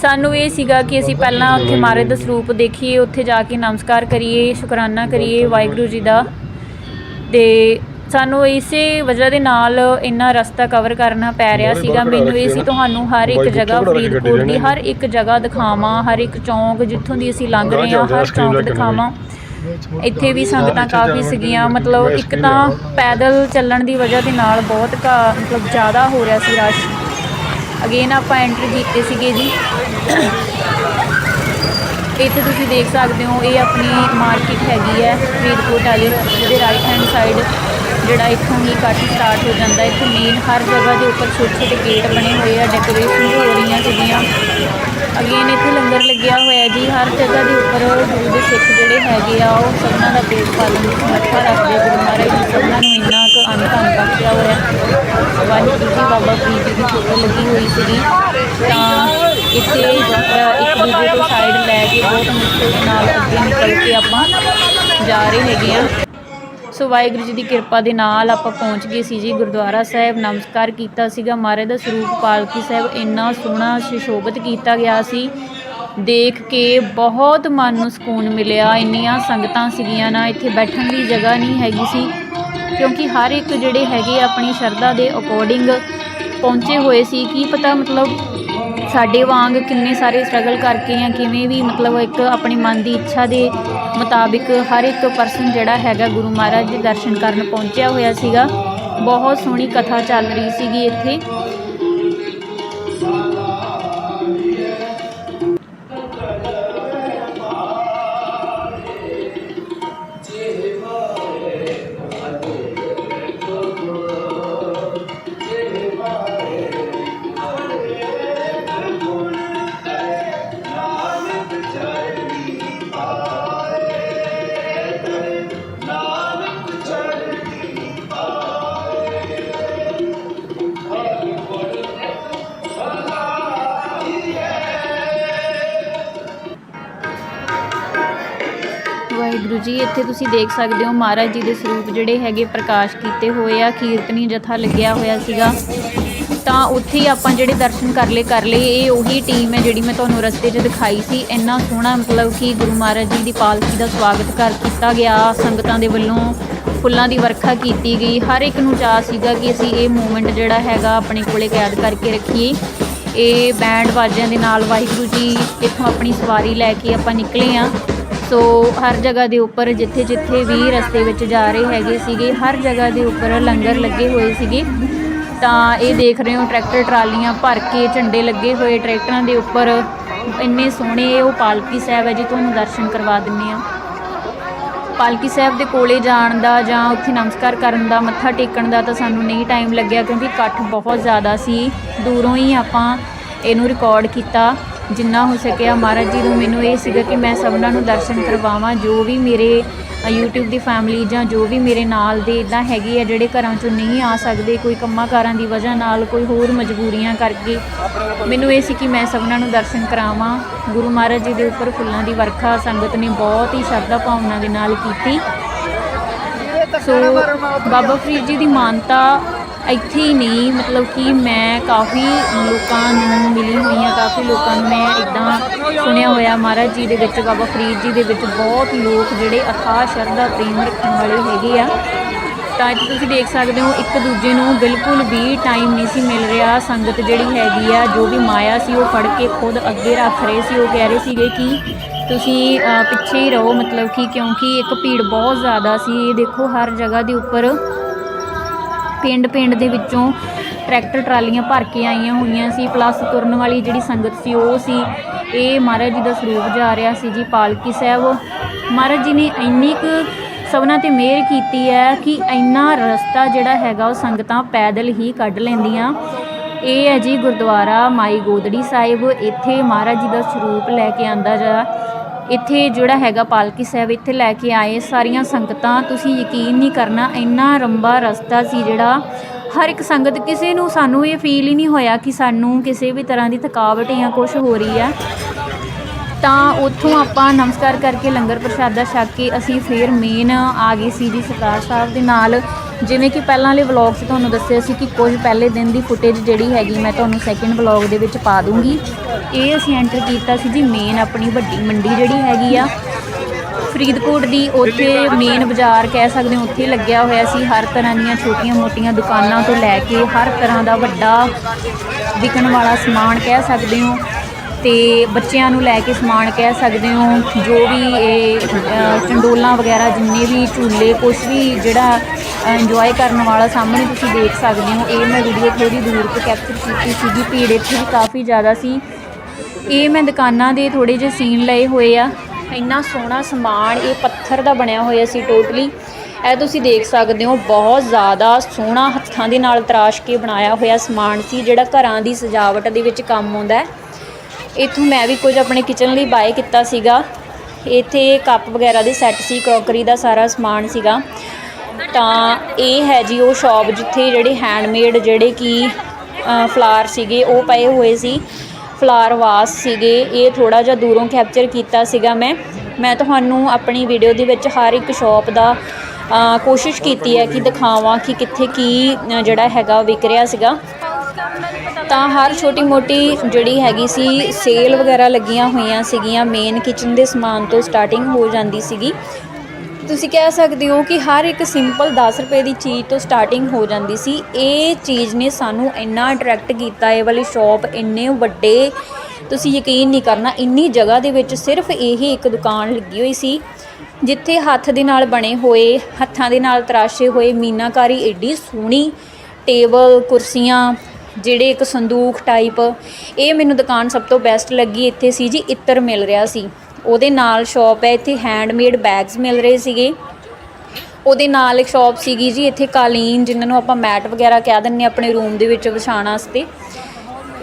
ਸਾਨੂੰ ਇਹ ਸੀਗਾ ਕਿ ਅਸੀਂ ਪਹਿਲਾਂ ਉੱਥੇ ਮਹਾਰਾਜ ਦਾ ਸਰੂਪ ਦੇਖੀਏ ਉੱਥੇ ਜਾ ਕੇ ਨਮਸਕਾਰ ਕਰੀਏ ਸ਼ੁਕਰਾਨਾ ਕਰੀਏ ਵਾਹਿਗੁਰੂ ਜੀ ਦਾ ਤੇ ਸਾਨੂੰ ਇਸੇ ਵਜ੍ਹਾ ਦੇ ਨਾਲ ਇੰਨਾ ਰਸਤਾ ਕਵਰ ਕਰਨਾ ਪੈ ਰਿਹਾ ਸੀਗਾ ਮੈਨੂੰ ਇਹ ਸੀ। ਤੁਹਾਨੂੰ ਹਰ ਇੱਕ ਜਗ੍ਹਾ ਫਰੀਦਕੋਟ ਦੀ। ਹਰ ਇੱਕ ਜਗ੍ਹਾ ਦਿਖਾਵਾਂ ਹਰ ਇੱਕ ਚੌਂਕ ਜਿੱਥੋਂ ਦੀ ਅਸੀਂ ਲੰਘ ਰਹੇ ਹਾਂ ਹਰ ਚੌਂਕ ਦਿਖਾਵਾਂ ਇੱਥੇ ਵੀ ਸੰਗਤਾਂ ਕਾਫੀ ਸੀਗੀਆਂ ਮਤਲਬ ਇੱਕ ਤਾਂ। ਪੈਦਲ ਚੱਲਣ ਦੀ ਵਜ੍ਹਾ ਦੇ ਨਾਲ ਬਹੁਤ ਮਤਲਬ ਜ਼ਿਆਦਾ ਹੋ ਰਿਹਾ ਸੀ ਰਸ਼ ਅਗੇਨ ਆਪਾਂ ਐਂਟਰੀ ਕੀਤੇ ਸੀਗੇ ਜੀ। ਇੱਥੇ ਤੁਸੀਂ ਦੇਖ ਸਕਦੇ ਹੋ, ਇਹ ਆਪਣੀ ਮਾਰਕੀਟ ਹੈਗੀ ਹੈ, ਫਰੀਦਕੋਟ ਵਾਲੀ, ਜਿਹਦੇ ਰਾਈਟ ਹੈਂਡ ਸਾਈਡ ਜਿਹੜਾ ਇੱਥੋਂ ਹੀ ਕੱਟ ਸਟਾਰਟ ਹੋ ਜਾਂਦਾ। ਇੱਥੇ ਮੇਨ ਹਰ ਜਗ੍ਹਾ ਦੇ ਉੱਪਰ ਛੋਟੇ ਛੋਟੇ ਗੇਟ ਬਣੇ ਹੋਏ ਆ ਡੈਕੋਰੇਸ਼ਨ ਹੋ ਰਹੀਆਂ ਸੀਗੀਆਂ। ਅਗੇਨ ਇੱਥੇ ਲੰਗਰ ਲੱਗਿਆ ਹੋਇਆ ਜੀ। ਹਰ ਜਗ੍ਹਾ ਦੇ ਉੱਪਰ ਗੁਰੂ ਦੇ ਸਿੱਖ ਜਿਹੜੇ ਹੈਗੇ ਆ ਉਹ ਸਭਨਾਂ ਦਾ ਪੇਟ ਪਾਲਣ ਦੀ ਸਮਰੱਥਾ ਰੱਖਦੇ ਗੁਰੂ ਮਹਾਰਾਜ ਨੇ ਸਭਨਾਂ ਨੂੰ ਇੰਨਾ ਕੁ ਅੰਨ ਧੰਨ ਬਖਸ਼ਿਆ ਹੋਇਆ। ਵਾਹਿਗੁਰੂ ਜੀ ਬਾਬਾ ਫਰੀਦ ਜੀ ਦੀ ਫੋਟੋ ਲੱਗੀ ਹੋਈ ਸੀਗੀ। ਤਾਂ ਇੱਥੇ ਅ, ਇੱਕ ਦੂਜੇ ਤੋਂ ਸਾਈਡ ਲੈ ਕੇ ਬਹੁਤ ਮੁਸ਼ਕਿਲ ਨਾਲ ਅੱਗੇ ਨਿਕਲ ਕੇ ਆਪਾਂ ਜਾ ਰਹੇ ਹੈਗੇ ਆ। ਸੋ ਵਾਹਿਗੁਰੂ ਜੀ ਦੀ ਕਿਰਪਾ ਦੇ ਨਾਲ ਆਪਾਂ ਪਹੁੰਚ ਗਏ ਸੀ ਜੀ ਗੁਰਦੁਆਰਾ ਸਾਹਿਬ। ਨਮਸਕਾਰ ਕੀਤਾ ਸੀਗਾ ਮਹਾਰਾਜ ਦਾ ਸਰੂਪ ਪਾਲਕੀ ਸਾਹਿਬ। ਇੰਨਾ ਸੋਹਣਾ ਸੁਸ਼ੋਭਿਤ ਕੀਤਾ ਗਿਆ ਸੀ। ਦੇਖ ਕੇ ਬਹੁਤ ਮਨ ਨੂੰ ਸਕੂਨ ਮਿਲਿਆ। ਇੰਨੀਆਂ ਸੰਗਤਾਂ ਸੀਗੀਆਂ ਨਾ, ਇੱਥੇ ਬੈਠਣ ਦੀ ਜਗ੍ਹਾ ਨਹੀਂ ਹੈਗੀ ਸੀ। ਕਿਉਂਕਿ ਹਰ ਇੱਕ ਜਿਹੜੇ ਹੈਗੇ ਆਪਣੀ ਸ਼ਰਧਾ ਦੇ ਅਕੋਰਡਿੰਗ ਪਹੁੰਚੇ ਹੋਏ ਸੀ। ਕੀ ਪਤਾ ਮਤਲਬ ਸਾਡੇ ਵਾਂਗ ਕਿੰਨੇ ਸਾਰੇ ਸਟਰਗਲ ਕਰਕੇ ਜਾਂ ਕਿਵੇਂ ਵੀ ਮਤਲਬ ਇੱਕ ਆਪਣੇ ਮਨ ਦੀ ਇੱਛਾ ਦੇ ਮੁਤਾਬਿਕ ਹਰ ਇੱਕ ਪਰਸਨ ਜਿਹੜਾ ਹੈਗਾ ਗੁਰੂ ਮਹਾਰਾਜ ਦੇ ਦਰਸ਼ਨ ਕਰਨ ਪਹੁੰਚਿਆ ਹੋਇਆ ਸੀਗਾ। ਬਹੁਤ ਸੋਹਣੀ ਕਥਾ ਚੱਲ ਰਹੀ ਸੀਗੀ ਇੱਥੇ। ਜੀ, ਇੱਥੇ ਤੁਸੀਂ ਦੇਖ ਸਕਦੇ ਹੋ ਮਹਾਰਾਜ ਜੀ ਦੇ ਸਰੂਪ ਜਿਹੜੇ ਹੈਗੇ ਪ੍ਰਕਾਸ਼ ਕੀਤੇ ਹੋਏ ਆ, ਕੀਰਤਨੀ ਜਥਾ ਲੱਗਿਆ ਹੋਇਆ ਸੀਗਾ। ਤਾਂ ਉੱਥੇ ਹੀ ਆਪਾਂ ਜਿਹੜੇ ਦਰਸ਼ਨ ਕਰ ਲਏ ਕਰ ਲਏ ਇਹ ਉਹੀ ਟੀਮ ਹੈ ਜਿਹੜੀ ਮੈਂ ਤੁਹਾਨੂੰ ਰਸਤੇ 'ਚ ਦਿਖਾਈ ਸੀ। ਇੰਨਾ ਸੋਹਣਾ ਮਤਲਬ ਕਿ ਗੁਰੂ ਮਹਾਰਾਜ ਜੀ ਦੀ ਪਾਲਕੀ ਦਾ ਸਵਾਗਤ ਕਰ ਕੀਤਾ ਗਿਆ। ਸੰਗਤਾਂ ਦੇ ਵੱਲੋਂ ਫੁੱਲਾਂ ਦੀ ਵਰਖਾ ਕੀਤੀ ਗਈ। ਹਰ ਇੱਕ ਨੂੰ ਚਾਅ ਸੀਗਾ ਕਿ ਅਸੀਂ ਇਹ ਮੂਵਮੈਂਟ ਜਿਹੜਾ ਹੈਗਾ ਆਪਣੇ ਕੋਲੇ ਕੈਦ ਕਰਕੇ ਰੱਖੀਏ। ਇਹ ਬੈਂਡ ਬਾਜਿਆਂ ਦੇ ਨਾਲ ਵਾਹਿਗੁਰੂ ਜੀ ਇੱਥੋਂ ਆਪਣੀ ਸਵਾਰੀ ਲੈ ਕੇ ਆਪਾਂ ਨਿਕਲੇ ਆ ਸੋ ਹਰ ਜਗ੍ਹਾ ਦੇ ਉੱਪਰ ਜਿੱਥੇ ਜਿੱਥੇ ਵੀ ਰਸਤੇ ਵਿੱਚ ਜਾ ਰਹੇ ਹੈਗੇ ਸੀਗੇ, ਹਰ ਜਗ੍ਹਾ ਦੇ ਉੱਪਰ ਲੰਗਰ ਲੱਗੇ ਹੋਏ ਸੀਗੇ। ਤਾਂ ਇਹ ਦੇਖ ਰਹੇ ਹੋ, ਟਰੈਕਟਰ ਟਰਾਲੀਆਂ ਭਰ ਕੇ ਝੰਡੇ ਲੱਗੇ ਹੋਏ ਟਰੈਕਟਰਾਂ ਦੇ ਉੱਪਰ। ਇੰਨੇ ਸੋਹਣੇ ਉਹ ਪਾਲਕੀ ਸਾਹਿਬ ਹੈ ਜੀ, ਤੁਹਾਨੂੰ ਦਰਸ਼ਨ ਕਰਵਾ ਦਿੰਨੇ ਆ। ਪਾਲਕੀ ਸਾਹਿਬ ਦੇ ਕੋਲੇ ਜਾਣ ਦਾ ਜਾਂ ਉੱਥੇ ਨਮਸਕਾਰ ਕਰਨ ਦਾ, ਮੱਥਾ ਟੇਕਣ ਦਾ ਤਾਂ ਸਾਨੂੰ ਨਹੀਂ ਟਾਈਮ ਲੱਗਿਆ ਕਿਉਂਕਿ ਇਕੱਠ ਬਹੁਤ ਜ਼ਿਆਦਾ ਸੀ। ਦੂਰੋਂ ਹੀ ਆਪਾਂ ਇਹਨੂੰ ਰਿਕਾਰਡ ਕੀਤਾ। ਜਿੰਨਾ ਹੋ ਸਕਿਆ ਮਹਾਰਾਜ ਜੀ ਨੂੰ ਮੈਨੂੰ ਇਹ ਸੀਗਾ ਕਿ ਮੈਂ ਸਭਨਾਂ ਨੂੰ ਦਰਸ਼ਨ ਕਰਵਾਵਾਂ ਜੋ ਵੀ ਮੇਰੇ YouTube ਦੀ ਫੈਮਿਲੀ ਜਾਂ ਜੋ ਵੀ ਮੇਰੇ ਨਾਲ ਦੇ ਇਦਾਂ ਹੈਗੇ ਆ ਜਿਹੜੇ ਘਰਾਂ ਚੋਂ ਨਹੀਂ ਆ ਸਕਦੇ ਕੋਈ ਕੰਮਾਂ ਕਾਰਾਂ ਦੀ ਵਜ੍ਹਾ ਨਾਲ ਕੋਈ ਹੋਰ ਮਜਬੂਰੀਆਂ ਕਰਕੇ ਮੈਨੂੰ ਇਹ ਸੀ ਕਿ ਮੈਂ ਸਭਨਾਂ ਨੂੰ ਦਰਸ਼ਨ ਕਰਾਵਾਂ। ਗੁਰੂ ਮਹਾਰਾਜ ਜੀ ਦੇ ਉੱਪਰ ਫੁੱਲਾਂ ਦੀ ਵਰਖਾ ਸੰਗਤ ਨੇ ਬਹੁਤ ਹੀ ਸ਼ਰਧਾ ਭਾਵਨਾ ਦੇ ਨਾਲ ਕੀਤੀ। ਸੋ ਬਾਬਾ ਫਰੀਦ ਜੀ ਦੀ ਮਾਨਤਾ ਇੱਥੇ ਹੀ ਨਹੀਂ, ਮਤਲਬ ਕਿ ਮੈਂ ਕਾਫੀ ਲੋਕਾਂ ਨੂੰ ਮਿਲੀ ਹੋਈ ਹਾਂ, ਕਾਫੀ ਲੋਕਾਂ ਨੂੰ ਮੈਂ ਇਦਾਂ ਸੁਣਿਆ ਹੋਇਆ ਮਹਾਰਾਜ ਜੀ ਦੇ ਵਿੱਚ, ਬਾਬਾ ਫਰੀਦ ਜੀ ਦੇ ਵਿੱਚ ਬਹੁਤ ਲੋਕ ਜਿਹੜੇ ਅਥਾਹ ਸ਼ਰਧਾ ਪ੍ਰੇਮ ਰੱਖਣ ਵਾਲੇ ਹੈਗੇ ਆ। ਤਾਂ ਇੱਥੇ ਤੁਸੀਂ ਦੇਖ ਸਕਦੇ ਹੋ, ਇੱਕ ਦੂਜੇ ਨੂੰ ਬਿਲਕੁਲ ਵੀ ਟਾਈਮ ਨਹੀਂ ਸੀ ਮਿਲ ਰਿਹਾ। ਸੰਗਤ ਜਿਹੜੀ ਹੈਗੀ ਆ, ਜੋ ਵੀ ਮਾਇਆ ਸੀ, ਉਹ ਫੜ ਕੇ ਖੁਦ ਅੱਗੇ ਰੱਖ ਰਹੇ ਸੀ। ਉਹ ਕਹਿ ਰਹੇ ਸੀਗੇ ਕਿ ਤੁਸੀਂ ਪਿੱਛੇ ਹੀ ਰਹੋ। ਮਤਲਬ ਕਿ ਕਿਉਂਕਿ ਇੱਕ ਭੀੜ ਬਹੁਤ ਜ਼ਿਆਦਾ ਸੀ। ਇਹ ਦੇਖੋ, ਹਰ ਜਗ੍ਹਾ ਦੇ ਉੱਪਰ ਪਿੰਡ ਪਿੰਡ ਦੇ ਵਿੱਚੋਂ ਟਰੈਕਟਰ ਟਰਾਲੀਆਂ ਭਰ ਕੇ ਆਈਆਂ ਹੋਈਆਂ ਸੀ। ਪਲੱਸ ਤੁਰਨ ਵਾਲੀ ਜਿਹੜੀ ਸੰਗਤ ਸੀ, ਉਹ ਸੀ। ਇਹ ਮਹਾਰਾਜ ਜੀ ਦਾ ਸਰੂਪ ਜਾ ਰਿਹਾ ਸੀ ਜੀ, ਪਾਲਕੀ ਸਾਹਿਬ। ਮਹਾਰਾਜ ਜੀ ਨੇ ਇੰਨੀ ਕੁ ਸਭਨਾਂ ਤੇ ਮਿਹਰ ਕੀਤੀ ਹੈ ਕਿ ਇੰਨਾ ਰਸਤਾ ਜਿਹੜਾ ਹੈਗਾ, ਉਹ ਸੰਗਤਾਂ ਪੈਦਲ ਹੀ ਕੱਢ ਲੈਂਦੀਆਂ। ਇਹ ਹੈ ਜੀ ਗੁਰਦੁਆਰਾ ਮਾਈ ਗੋਦੜੀ ਸਾਹਿਬ। ਇੱਥੇ ਮਹਾਰਾਜ ਜੀ ਦਾ ਸਰੂਪ ਲੈ ਕੇ ਆਂਦਾ ਜਾ ਇੱਥੇ ਜਿਹੜਾ ਹੈਗਾ ਪਾਲਕੀ ਸਾਹਿਬ ਇੱਥੇ ਲੈ ਕੇ ਆਏ ਸਾਰੀਆਂ ਸੰਗਤਾਂ, ਤੁਸੀਂ ਯਕੀਨ ਨਹੀਂ ਕਰਨਾ, ਇੰਨਾ ਲੰਬਾ ਰਸਤਾ ਸੀ ਜਿਹੜਾ। ਹਰ ਇੱਕ ਸੰਗਤ ਕਿਸੇ ਨੂੰ ਸਾਨੂੰ ਇਹ ਫੀਲ ਹੀ ਨਹੀਂ ਹੋਇਆ ਕਿ ਸਾਨੂੰ ਕਿਸੇ ਵੀ ਤਰ੍ਹਾਂ ਦੀ ਥਕਾਵਟ ਜਾਂ ਕੁਝ ਹੋ ਰਹੀ ਹੈ। ਤਾਂ ਉੱਥੋਂ ਆਪਾਂ ਨਮਸਕਾਰ ਕਰਕੇ ਲੰਗਰ ਪ੍ਰਸ਼ਾਦਾ ਛਕ ਕੇ ਅਸੀਂ ਫੇਰ ਮੇਨ ਆ ਗਏ ਸੀ ਜੀ ਸਰਦਾਰ ਸਾਹਿਬ ਦੇ ਨਾਲ। ਜਿਵੇਂ ਕਿ ਪਹਿਲਾਂ ਵਾਲੇ ਵਲੌਗ 'ਚ ਤੁਹਾਨੂੰ ਦੱਸਿਆ ਸੀ ਕਿ ਕੁਝ ਪਹਿਲੇ ਦਿਨ ਦੀ ਫੁਟੇਜ ਜਿਹੜੀ ਹੈਗੀ ਮੈਂ ਤੁਹਾਨੂੰ ਸੈਕਿੰਡ ਵਲੌਗ ਦੇ ਵਿੱਚ ਪਾ ਦੂੰਗੀ। ਇਹ ਅਸੀਂ ਐਂਟਰ ਕੀਤਾ ਸੀ ਜੀ ਮੇਨ ਆਪਣੀ ਵੱਡੀ ਮੰਡੀ ਜਿਹੜੀ ਹੈਗੀ ਆ। ਫਰੀਦਕੋਟ ਦੀ ਉੱਥੇ ਮੇਨ ਬਾਜ਼ਾਰ ਕਹਿ ਸਕਦੇ ਹੋ, ਉੱਥੇ ਲੱਗਿਆ ਹੋਇਆ ਸੀ। ਹਰ ਤਰ੍ਹਾਂ ਦੀਆਂ ਛੋਟੀਆਂ-ਮੋਟੀਆਂ ਦੁਕਾਨਾਂ ਤੋਂ ਲੈ ਕੇ ਹਰ ਤਰ੍ਹਾਂ ਦਾ ਵੱਡਾ ਵਿਕਣ ਵਾਲਾ ਸਮਾਨ ਕਹਿ ਸਕਦੇ ਹੋ। ਤੇ ਬੱਚਿਆਂ ਨੂੰ ਲੈ ਕੇ ਸਮਾਨ ਕਹਿ ਸਕਦੇ ਹੋ ਜੋ ਵੀ ਇਹ ਅ, ਚੰਡੋਲਾਂ ਵਗੈਰਾ ਜਿੰਨੇ ਵੀ ਝੂਲੇ ਕੁਝ ਵੀ ਜਿਹੜਾ ਇੰਜੋਏ ਕਰਨ ਵਾਲਾ ਸਾਹਮਣੇ ਤੁਸੀਂ ਦੇਖ ਸਕਦੇ ਹੋ। ਇਹ ਮੈਂ ਵੀਡੀਓ ਥੋੜੀ ਦੂਰ ਤੋਂ ਕੈਪਚਰ ਕੀਤੀ ਸੀਗੀ ਭੀੜ ਇੱਥੇ ਵੀ ਕਾਫੀ ਜ਼ਿਆਦਾ ਸੀ। ਇਹ ਮੈਂ ਦੁਕਾਨਾਂ ਦੇ ਥੋੜੇ ਜਿਹੇ ਸੀਨ ਲਏ ਹੋਏ ਆ। ਇੰਨਾ ਸੋਹਣਾ ਸਮਾਨ ਇਹ ਪੱਥਰ ਦਾ ਬਣਿਆ ਹੋਇਆ ਸੀ ਟੋਟਲੀ ਇਹ ਤੁਸੀਂ ਦੇਖ ਸਕਦੇ ਹੋ ਬਹੁਤ ਜ਼ਿਆਦਾ ਸੋਹਣਾ ਹੱਥਾਂ ਦੇ ਨਾਲ ਤਰਾਸ਼ ਕੇ ਬਣਾਇਆ ਹੋਇਆ ਸਮਾਨ ਸੀ ਜਿਹੜਾ ਘਰਾਂ ਦੀ ਸਜਾਵਟ ਦੇ ਵਿੱਚ ਕੰਮ ਆਉਂਦਾ ਹੈ। ਇੱਥੋਂ ਮੈਂ ਵੀ ਕੁਝ ਆਪਣੇ ਕਿਚਨ ਲਈ ਬਾਏ ਕੀਤਾ ਸੀਗਾ। ਇੱਥੇ ਕੱਪ ਵਗੈਰਾ ਦੇ ਸੈੱਟ ਸੀ ਕਰੋਕਰੀ ਦਾ ਸਾਰਾ ਸਮਾਨ ਸੀਗਾ। ਤਾਂ ਇਹ ਹੈ ਜੀ ਉਹ ਸ਼ਾਪ ਜਿੱਥੇ ਜਿਹੜੇ ਹੈਂਡਮੇਡ ਜਿਹੜੇ ਕਿ ਫਲਾਰ ਸੀਗੇ, ਉਹ ਪਏ ਹੋਏ ਸੀ। ਫਲਾਰ ਵਾਸ ਸੀਗੇ, ਇਹ ਥੋੜਾ ਜਿਹਾ ਦੂਰੋਂ ਕੈਪਚਰ ਕੀਤਾ ਸੀਗਾ ਮੈਂ। ਮੈਂ ਤੁਹਾਨੂੰ ਆਪਣੀ ਵੀਡੀਓ ਦੇ ਵਿੱਚ ਹਰ ਇੱਕ ਸ਼ਾਪ ਦਾ ਕੋਸ਼ਿਸ਼ ਕੀਤੀ ਹੈ ਕਿ ਦਿਖਾਵਾਂ ਕਿ ਕਿੱਥੇ ਕੀ ਜਿਹੜਾ ਹੈਗਾ ਵਿਕ ਰਿਹਾ ਸੀਗਾ। ਤਾਂ ਹਰ ਛੋਟੀ ਮੋਟੀ ਜਿਹੜੀ ਹੈਗੀ ਸੀ ਸੇਲ ਵਗੈਰਾ ਲੱਗੀਆਂ ਹੋਈਆਂ ਸੀਗੀਆਂ ਮੇਨ ਕਿਚਨ ਦੇ ਸਮਾਨ ਤੋਂ ਸਟਾਰਟਿੰਗ ਹੋ ਜਾਂਦੀ ਸੀਗੀ। ਤੁਸੀਂ ਕਹਿ ਸਕਦੇ ਹੋ ਕਿ ਹਰ ਇੱਕ ਸਿੰਪਲ 10 ਰੁਪਏ ਦੀ ਚੀਜ਼ ਤੋਂ ਸਟਾਰਟਿੰਗ ਹੋ ਜਾਂਦੀ ਸੀ। ਇਹ ਚੀਜ਼ ਨੇ ਸਾਨੂੰ ਇੰਨਾ ਅਟਰੈਕਟ ਕੀਤਾ, ਇਹ ਵਾਲੀ ਸ਼ਾਪ ਇੰਨੇ ਵੱਡੇ, ਤੁਸੀਂ ਯਕੀਨ ਨਹੀਂ ਕਰਨਾ, ਇੰਨੀ ਜਗ੍ਹਾ ਦੇ ਵਿੱਚ ਸਿਰਫ ਇਹੀ ਇੱਕ ਦੁਕਾਨ ਲੱਗੀ ਹੋਈ ਸੀ, ਜਿੱਥੇ ਹੱਥ ਦੇ ਨਾਲ ਬਣੇ ਹੋਏ, ਹੱਥਾਂ ਦੇ ਨਾਲ ਤਰਾਸ਼ੇ ਹੋਏ ਮੀਨਾਕਾਰੀ ਏਡੀ ਸੋਹਣੀ, ਟੇਬਲ, ਕੁਰਸੀਆਂ ਜਿਹੜੇ ਇੱਕ ਸੰਦੂਕ ਟਾਈਪ ਇਹ ਮੈਨੂੰ ਦੁਕਾਨ ਸਭ ਤੋਂ ਬੈਸਟ ਲੱਗੀ, ਇੱਥੇ ਸੀ ਜੀ ਇੱਤਰ ਮਿਲ ਰਿਹਾ ਸੀ। ਉਹਦੇ ਨਾਲ ਸ਼ਾਪ ਹੈ, ਇੱਥੇ ਹੈਂਡਮੇਡ ਬੈਗਸ ਮਿਲ ਰਹੇ ਸੀਗੇ। ਉਹਦੇ ਨਾਲ ਇੱਕ ਸ਼ਾਪ ਸੀਗੀ ਜੀ, ਇੱਥੇ ਕਾਲੀਨ ਜਿਨ੍ਹਾਂ ਨੂੰ ਆਪਾਂ ਮੈਟ ਵਗੈਰਾ ਕਹਿ ਦਿੰਨੇ ਆਪਣੇ ਰੂਮ ਦੇ ਵਿੱਚ ਵਿਛਾਉਣ ਵਾਸਤੇ।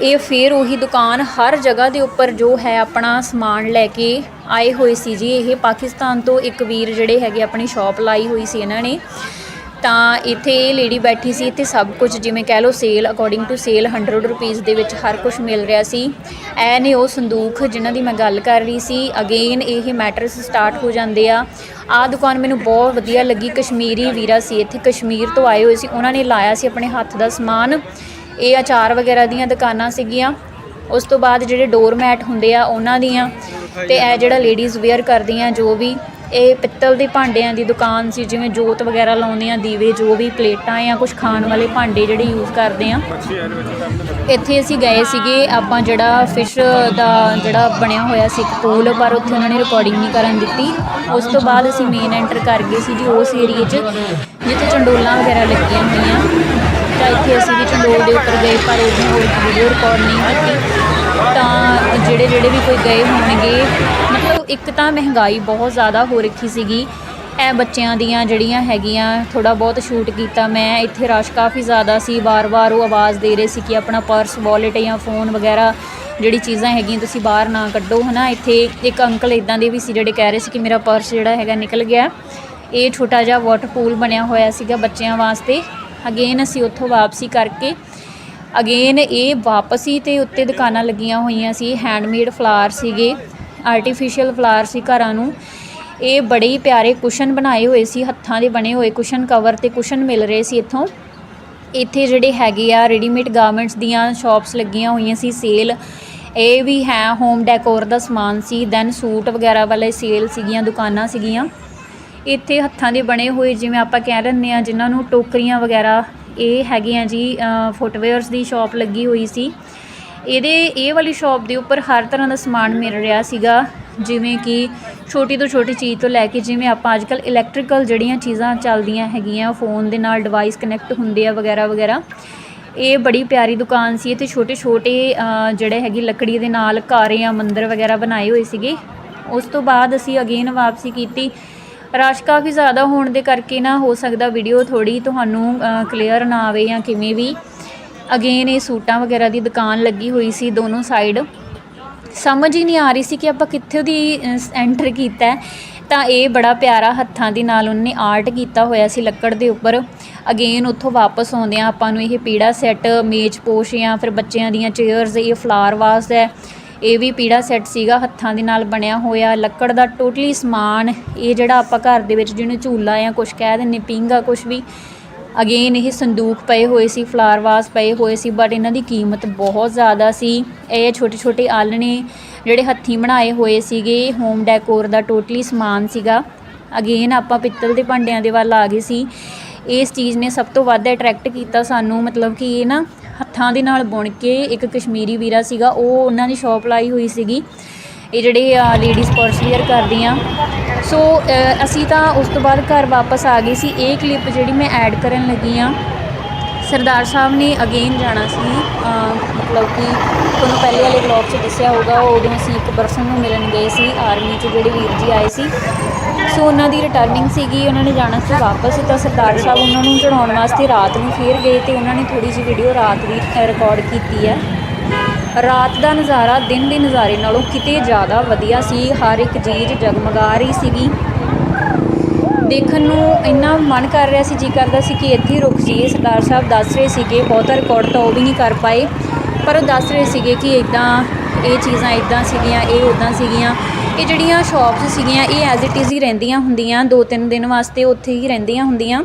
ਇਹ ਫੇਰ ਉਹੀ ਦੁਕਾਨ ਹਰ ਜਗ੍ਹਾ ਦੇ ਉੱਪਰ ਜੋ ਹੈ ਆਪਣਾ ਸਮਾਨ ਲੈ ਕੇ ਆਏ ਹੋਏ ਸੀ ਜੀ। ਇਹ ਪਾਕਿਸਤਾਨ ਤੋਂ ਇੱਕ ਵੀਰ ਜਿਹੜੇ ਹੈਗੇ ਆਪਣੀ ਸ਼ਾਪ ਲਾਈ ਹੋਈ ਸੀ ਇਹਨਾਂ ਨੇ। ਤਾਂ ਇੱਥੇ ਇਹ ਲੇਡੀ ਬੈਠੀ ਸੀ ਇੱਥੇ ਸਭ ਕੁਝ ਜਿਵੇਂ ਕਹਿ ਲਓ sale according to sale 100 rupees ਦੇ ਵਿੱਚ ਹਰ ਕੁਝ ਮਿਲ ਰਿਹਾ ਸੀ। ਇਹ ਨੇ ਉਹ ਸੰਦੂਖ ਜਿਨ੍ਹਾਂ ਦੀ ਮੈਂ ਗੱਲ ਕਰ ਰਹੀ ਸੀ ਅਗੇਨ ਇਹ ਮੈਟਰਸ ਸਟਾਰਟ ਹੋ ਜਾਂਦੇ ਆ। ਆਹ ਦੁਕਾਨ ਮੈਨੂੰ ਬਹੁਤ ਵਧੀਆ ਲੱਗੀ, ਕਸ਼ਮੀਰੀ ਵੀਰਾ ਸੀ ਇੱਥੇ, ਕਸ਼ਮੀਰ ਤੋਂ ਆਏ ਹੋਏ ਸੀ, ਉਹਨਾਂ ਨੇ ਲਾਇਆ ਸੀ ਆਪਣੇ ਹੱਥ ਦਾ ਸਮਾਨ। ਇਹ ਅਚਾਰ ਵਗੈਰਾ ਦੀਆਂ ਦੁਕਾਨਾਂ ਸੀਗੀਆਂ। ਉਸ ਤੋਂ ਬਾਅਦ ਜਿਹੜੇ ਡੋਰ ਮੈਟ ਹੁੰਦੇ ਆ, ਉਹਨਾਂ ਦੀਆਂ। ਤੇ ਇਹ ਜਿਹੜਾ ਲੇਡੀਜ਼ ਵੇਅਰ ਕਰਦੀਆਂ ਜੋ ਵੀ। ਇਹ ਪਿੱਤਲ ਦੇ ਭਾਂਡਿਆਂ ਦੀ ਦੁਕਾਨ ਸੀ, ਜਿਵੇਂ ਜੋਤ ਵਗੈਰਾ ਲਾਉਂਦੇ ਲਾਉਂਦੀਆਂ ਦੀਵੇ ਜੋ ਵੀ ਪਲੇਟਾਂ ਜਾਂ ਕੁਝ ਖਾਣ ਵਾਲੇ ਭਾਂਡੇ ਜਿਹੜੇ ਯੂਜ਼ ਕਰਦੇ ਆ। ਇੱਥੇ ਅਸੀਂ ਗਏ ਸੀਗੇ, ਆਪਾਂ ਜਿਹੜਾ ਫਿਸ਼ ਦਾ ਜਿਹੜਾ ਬਣਿਆ ਹੋਇਆ ਸੀ ਇੱਕ ਪੂਲ ਪਰ ਉੱਥੇ ਉਹਨਾਂ ਨੇ ਰਿਕਾਰਡਿੰਗ ਨਹੀਂ ਕਰਨ ਦਿੱਤੀ। ਉਸ ਤੋਂ ਬਾਅਦ ਅਸੀਂ ਮੇਨ ਐਂਟਰ ਕਰ ਗਏ ਸੀ ਜੀ ਉਸ ਏਰੀਏ 'ਚ, ਜਿੱਥੇ ਚੰਡੋਲਾਂ ਵਗੈਰਾ ਲੱਗੀਆਂ ਹੋਈਆਂ। ਤਾਂ ਇੱਥੇ ਅਸੀਂ ਵੀ ਚੰਡੋਲ ਦੇ ਉੱਪਰ ਗਏ, ਪਰ ਉਹਦੀ ਹੋਰ ਵੀਡੀਓ ਰਿਕਾਰਡ ਨਹੀਂ ਕੀਤੀ। ਤਾਂ ਜਿਹੜੇ ਜਿਹੜੇ ਵੀ ਕੋਈ ਗਏ ਹੋਣਗੇ, ਮਤਲਬ ਇੱਕ ਤਾਂ ਮਹਿੰਗਾਈ ਬਹੁਤ ਜ਼ਿਆਦਾ ਹੋ ਰੱਖੀ ਸੀਗੀ। ਇਹ ਬੱਚਿਆਂ ਦੀਆਂ ਜਿਹੜੀਆਂ ਹੈਗੀਆਂ ਥੋੜਾ ਬਹੁਤ ਸ਼ੂਟ ਕੀਤਾ ਮੈਂ। ਇੱਥੇ ਰਸ਼ ਕਾਫੀ ਜ਼ਿਆਦਾ ਸੀ। ਵਾਰ-ਵਾਰ ਉਹ ਆਵਾਜ਼ ਦੇ ਰਹੇ ਸੀ ਕਿ ਆਪਣਾ ਪਰਸ ਵਾਲਟ ਜਾਂ ਫੋਨ ਵਗੈਰਾ ਜਿਹੜੀ ਚੀਜ਼ਾਂ ਹੈਗੀਆਂ ਤੁਸੀਂ ਬਾਹਰ ਨਾ ਕੱਢੋ, ਹਨਾ। ਇੱਥੇ ਇੱਕ ਅੰਕਲ ਇਦਾਂ ਦੇ ਵੀ ਸੀ ਜਿਹੜੇ ਕਹਿ ਰਹੇ ਸੀ ਕਿ ਮੇਰਾ ਪਰਸ ਜਿਹੜਾ ਹੈਗਾ ਨਿਕਲ ਗਿਆ। ਇਹ ਛੋਟਾ ਜਿਹਾ ਵਾਟਰ ਪੂਲ ਬਣਿਆ ਹੋਇਆ ਸੀਗਾ ਬੱਚਿਆਂ ਵਾਸਤੇ। ਅਗੇਨ ਅਸੀਂ ਉੱਥੋਂ ਵਾਪਸੀ ਕਰਕੇ ਅਗੇਨ ਇਹ ਵਾਪਸੀ ਤੇ ਉੱਤੇ ਦੁਕਾਨਾਂ ਲੱਗੀਆਂ ਹੋਈਆਂ ਸੀ। ਹੈਂਡਮੇਡ ਫਲਾਰ ਸੀਗੇ। ਆਰਟੀਫੀਸ਼ੀਅਲ ਫਲਾਰ ਸੀ ਘਰਾਂ ਨੂੰ। ਇਹ ਬੜੇ ਹੀ ਪਿਆਰੇ ਕੁਸ਼ਨ ਬਣਾਏ ਹੋਏ ਸੀ। ਹੱਥਾਂ ਦੇ ਬਣੇ ਹੋਏ ਕੁਸ਼ਨ ਕਵਰ ਤੇ ਕੁਸ਼ਨ ਮਿਲ ਰਹੇ ਸੀ ਇੱਥੋਂ। ਇੱਥੇ ਜਿਹੜੇ ਹੈਗੇ ਆ ਰੈਡੀਮੇਡ ਗਾਰਮੈਂਟਸ ਦੀਆਂ ਸ਼ਾਪਸ ਲੱਗੀਆਂ ਹੋਈਆਂ ਸੀ। ਸੇਲ ਇਹ ਵੀ ਹੈ। ਹੋਮ ਡੈਕੋਰ ਦਾ ਸਮਾਨ ਸੀ। ਦੈਨ ਸੂਟ ਵਗੈਰਾ ਵਾਲੇ ਸੇਲ ਸੀਗੀਆਂ, ਦੁਕਾਨਾਂ ਸੀਗੀਆਂ। ਇੱਥੇ ਹੱਥਾਂ ਦੇ ਬਣੇ ਹੋਏ ਜਿਵੇਂ ਆਪਾਂ ਕਹਿ ਲੈਂਦੇ ਆ, ਜਿਨ੍ਹਾਂ ਨੂੰ ਟੋਕਰੀਆਂ ਵਗੈਰਾ ਇਹ ਹੈਗੇ ਆ ਜੀ ਫੁੱਟਵੇਅਰਸ ਦੀ ਸ਼ਾਪ ਲੱਗੀ ਹੋਈ ਸੀ। ਇਹਦੇ, ਇਹ ਵਾਲੀ ਸ਼ਾਪ ਦੇ ਉੱਪਰ ਹਰ ਤਰ੍ਹਾਂ ਦਾ ਸਮਾਨ ਮਿਲ ਰਿਹਾ ਸੀਗਾ। ਜਿਵੇਂ ਕਿ ਛੋਟੀ ਤੋਂ ਛੋਟੀ ਚੀਜ਼ ਤੋਂ ਲੈ ਕੇ ਜਿਵੇਂ ਆਪਾਂ ਅੱਜਕੱਲ ਇਲੈਕਟ੍ਰੀਕਲ ਜਿਹੜੀਆਂ ਚੀਜ਼ਾਂ ਚੱਲਦੀਆਂ ਹੈਗੀਆਂ ਫੋਨ ਦੇ ਨਾਲ ਡਿਵਾਈਸ ਕਨੈਕਟ ਹੁੰਦੇ ਆ ਵਗੈਰਾ ਵਗੈਰਾ। ਇਹ ਬੜੀ ਪਿਆਰੀ ਦੁਕਾਨ ਸੀ। ਤੇ ਛੋਟੇ ਛੋਟੇ ਜਿਹੜੇ ਹੈਗੀ ਲੱਕੜੀ ਦੇ ਨਾਲ ਘਰ ਜਾਂ ਮੰਦਰ ਵਗੈਰਾ ਬਣਾਏ ਹੋਏ ਸੀਗੇ। ਉਸ ਤੋਂ ਬਾਅਦ ਅਸੀਂ ਅਗੇਨ ਵਾਪਸੀ ਕੀਤੀ। ਰਸ਼ ਕਾਫੀ ਜ਼ਿਆਦਾ ਹੋਣ ਦੇ ਕਰਕੇ ਨਾ ਹੋ ਸਕਦਾ ਵੀਡੀਓ ਥੋੜੀ ਤੁਹਾਨੂੰ ਕਲੀਅਰ ਨਾ ਆਵੇ ਜਾਂ ਕਿਵੇਂ ਵੀ। ਅਗੇਨ ਇਹ ਸੂਟਾਂ ਵਗੈਰਾ ਦੀ ਦੁਕਾਨ ਲੱਗੀ ਹੋਈ ਸੀ ਦੋਨੋਂ ਸਾਈਡ ਸਮਝ ਹੀ ਨਹੀਂ ਆ ਰਹੀ ਸੀ ਕਿ ਆਪਾਂ ਕਿੱਥੇ ਦੀ ਐਂਟਰ ਕੀਤਾ ਤਾਂ ਇਹ ਬੜਾ ਪਿਆਰਾ ਹੱਥਾਂ ਦੇ ਨਾਲ ਉਹਨੇ ਆਰਟ ਕੀਤਾ ਹੋਇਆ ਸੀ ਲੱਕੜ ਦੇ ਉੱਪਰ। ਅਗੇਨ ਉੱਥੋਂ ਵਾਪਸ ਆਉਂਦਿਆਂ ਆਪਾਂ ਨੂੰ ਇਹ ਪੀੜਾ ਸੈੱਟ ਮੇਜ਼ ਪੋਸ਼ ਜਾਂ ਫਿਰ ਬੱਚਿਆਂ ਦੀਆਂ ਚੇਅਰਸ ਇਹ ਫਲਾਰ ਵਾਸ ਹੈ। ਇਹ ਵੀ ਪੀੜਾ ਸੈੱਟ ਸੀਗਾ, ਹੱਥਾਂ ਦੇ ਨਾਲ ਬਣਿਆ ਹੋਇਆ, ਲੱਕੜ ਦਾ ਟੋਟਲੀ ਸਮਾਨ, ਇਹ ਜਿਹੜਾ ਆਪਾਂ ਘਰ ਦੇ ਵਿੱਚ ਜਿਹਨੂੰ ਝੂਲਾ ਜਾਂ ਕੁਝ ਕਹਿ ਦਿੰਨੇ ਪਿੰਗਾ ਕੁਝ ਵੀ। ਅਗੇਨ ਇਹ ਸੰਦੂਕ ਪਏ ਹੋਏ ਸੀ ਫਲਾਰ ਵਾਸ ਪਏ ਹੋਏ ਸੀ ਬਟ ਇਹਨਾਂ ਦੀ ਕੀਮਤ ਬਹੁਤ ਜ਼ਿਆਦਾ ਸੀ। ਇਹ ਛੋਟੇ ਛੋਟੇ ਆਲਣੇ ਜਿਹੜੇ ਹੱਥੀਂ ਬਣਾਏ ਹੋਏ ਸੀਗੇ ਹੋਮ ਡੈਕੋਰ ਦਾ ਟੋਟਲੀ ਸਮਾਨ ਸੀਗਾ। ਅਗੇਨ ਆਪਾਂ ਪਿੱਤਲ ਦੇ ਭਾਂਡਿਆਂ ਦੇ ਵੱਲ ਆ ਗਏ ਸੀ। ਇਸ ਚੀਜ਼ ਨੇ ਸਭ ਤੋਂ ਵੱਧ ਅਟਰੈਕਟ ਕੀਤਾ ਸਾਨੂੰ, ਮਤਲਬ ਕਿ ਇਹ ਨਾ ਹੱਥਾਂ ਦੇ ਨਾਲ ਬੁਣ ਕੇ ਇੱਕ ਕਸ਼ਮੀਰੀ ਵੀਰਾ ਸੀਗਾ, ਉਹ ਉਹਨਾਂ ਦੀ ਸ਼ਾਪ ਲਾਈ ਹੋਈ ਸੀਗੀ। ਇਹ ਜਿਹੜੇ ਲੇਡੀਜ਼ ਪਰਸ ਵੇਅਰ ਕਰਦੀਆਂ। ਸੋ ਅਸੀਂ ਤਾਂ ਉਸ ਤੋਂ ਬਾਅਦ ਘਰ ਵਾਪਸ ਆ ਗਏ ਸੀ। ਇਹ ਕਲਿੱਪ ਜਿਹੜੀ ਮੈਂ ਐਡ ਕਰਨ ਲੱਗੀ ਆ ਸਰਦਾਰ ਸਾਹਿਬ ਨੇ ਅਗੇਨ ਜਾਣਾ ਸੀ ਮਤਲਬ ਕਿ ਤੁਹਾਨੂੰ ਪਹਿਲੇ ਵਾਲੇ ਵਲੌਗ 'ਚ ਦੱਸਿਆ ਹੋਊਗਾ ਉਦੋਂ ਅਸੀਂ ਇੱਕ ਪਰਸਨ ਨੂੰ ਮਿਲਣ ਗਏ ਸੀ ਆਰਮੀ 'ਚ ਜਿਹੜੇ ਵੀਰ ਜੀ ਆਏ ਸੀ। ਸੋ ਉਹਨਾਂ ਦੀ ਰਿਟਰਨਿੰਗ ਸੀਗੀ, ਉਹਨਾਂ ਨੇ ਜਾਣਾ ਸੀ ਵਾਪਸ, ਤਾਂ ਸਰਦਾਰ ਸਾਹਿਬ ਉਹਨਾਂ ਨੂੰ ਚੜਾਉਣ ਵਾਸਤੇ ਰਾਤ ਨੂੰ ਫੇਰ ਗਏ ਤੇ ਉਹਨਾਂ ਨੇ ਥੋੜੀ ਜਿਹੀ ਵੀਡੀਓ ਰਾਤ ਦੀ ਰਿਕਾਰਡ ਕੀਤੀ ਹੈ। ਰਾਤ ਦਾ ਨਜ਼ਾਰਾ ਦਿਨ ਦੇ ਨਜ਼ਾਰੇ ਨਾਲੋਂ ਕਿਤੇ ਜ਼ਿਆਦਾ ਵਧੀਆ ਸੀ, ਹਰ ਇੱਕ ਚੀਜ਼ ਜਗਮਗਾ ਰਹੀ ਸੀਗੀ। ਦੇਖਣ ਨੂੰ ਇੰਨਾ ਮਨ ਕਰ ਰਿਹਾ ਸੀ, ਜੀ ਕਰਦਾ ਸੀ ਕਿ ਇੱਥੇ ਰੁਕ ਜਾਈਏ। ਸਰਦਾਰ ਸਾਹਿਬ ਦੱਸ ਰਹੇ ਸੀਗੇ, ਬਹੁਤਾ ਰਿਕਾਰਡ ਤਾਂ ਉਹ ਵੀ ਨਹੀਂ ਕਰ ਪਾਏ। ਪਰ ਉਹ ਦੱਸ ਰਹੇ ਸੀਗੇ ਕਿ ਇਦਾਂ ਇਹ ਚੀਜ਼ਾਂ ਇਦਾਂ ਸੀਗੀਆਂ, ਇਹ ਉਦਾਂ ਸੀਗੀਆਂ। ਇਹ ਜਿਹੜੀਆਂ ਸ਼ਾਪਸ ਸੀਗੀਆਂ, ਇਹ ਐਜ਼ ਇਟ ਇਜ਼ ਹੀ ਰਹਿੰਦੀਆਂ ਹੁੰਦੀਆਂ। ਦੋ ਤਿੰਨ ਦਿਨ ਵਾਸਤੇ ਉੱਥੇ ਹੀ ਰਹਿੰਦੀਆਂ ਹੁੰਦੀਆਂ।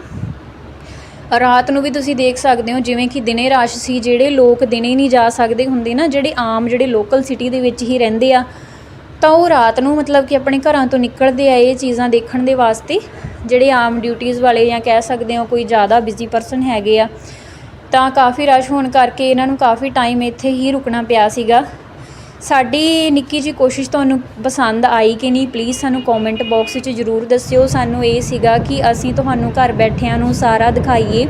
ਰਾਤ ਨੂੰ ਵੀ ਤੁਸੀਂ ਦੇਖ ਸਕਦੇ ਹੋ, ਜਿਵੇਂ ਕਿ ਦਿਨੇ ਰਸ਼ ਸੀ, ਜਿਹੜੇ ਲੋਕ ਦਿਨੇ ਨਹੀਂ ਜਾ ਸਕਦੇ ਹੁੰਦੇ ਨਾ, ਜਿਹੜੇ ਆਮ, ਜਿਹੜੇ ਲੋਕਲ ਸਿਟੀ ਦੇ ਵਿੱਚ ਹੀ ਰਹਿੰਦੇ ਆ, ਤਾਂ ਉਹ ਰਾਤ ਨੂੰ ਮਤਲਬ ਕਿ ਆਪਣੇ ਘਰਾਂ ਤੋਂ ਨਿਕਲਦੇ ਆ ਇਹ ਚੀਜ਼ਾਂ ਦੇਖਣ ਦੇ ਵਾਸਤੇ। ਜਿਹੜੇ ਆਮ ਡਿਊਟੀਆਂ ਵਾਲੇ ਜਾਂ ਕਹਿ ਸਕਦੇ ਹੋ, ਕੋਈ ਜ਼ਿਆਦਾ ਬਿਜ਼ੀ ਪਰਸਨ ਹੈਗੇ ਆ। ਤਾਂ ਕਾਫੀ ਰਸ਼ ਹੋਣ ਕਰਕੇ ਇਹਨਾਂ ਨੂੰ ਕਾਫੀ ਟਾਈਮ ਇੱਥੇ ਹੀ ਰੁਕਣਾ ਪਿਆ ਸੀਗਾ। ਸਾਡੀ ਨਿੱਕੀ ਜੀ ਕੋਸ਼ਿਸ਼ ਤੁਹਾਨੂੰ ਪਸੰਦ ਆਈ ਕਿ ਨਹੀਂ ਪਲੀਜ਼ ਸਾਨੂੰ ਕਮੈਂਟ ਬਾਕਸ ਵਿੱਚ ਜਰੂਰ ਦੱਸਿਓ। ਸਾਨੂੰ ਇਹ ਸੀਗਾ ਕਿ ਅਸੀਂ ਤੁਹਾਨੂੰ ਘਰ ਬੈਠਿਆਂ ਨੂੰ ਸਾਰਾ ਦਿਖਾਈਏ।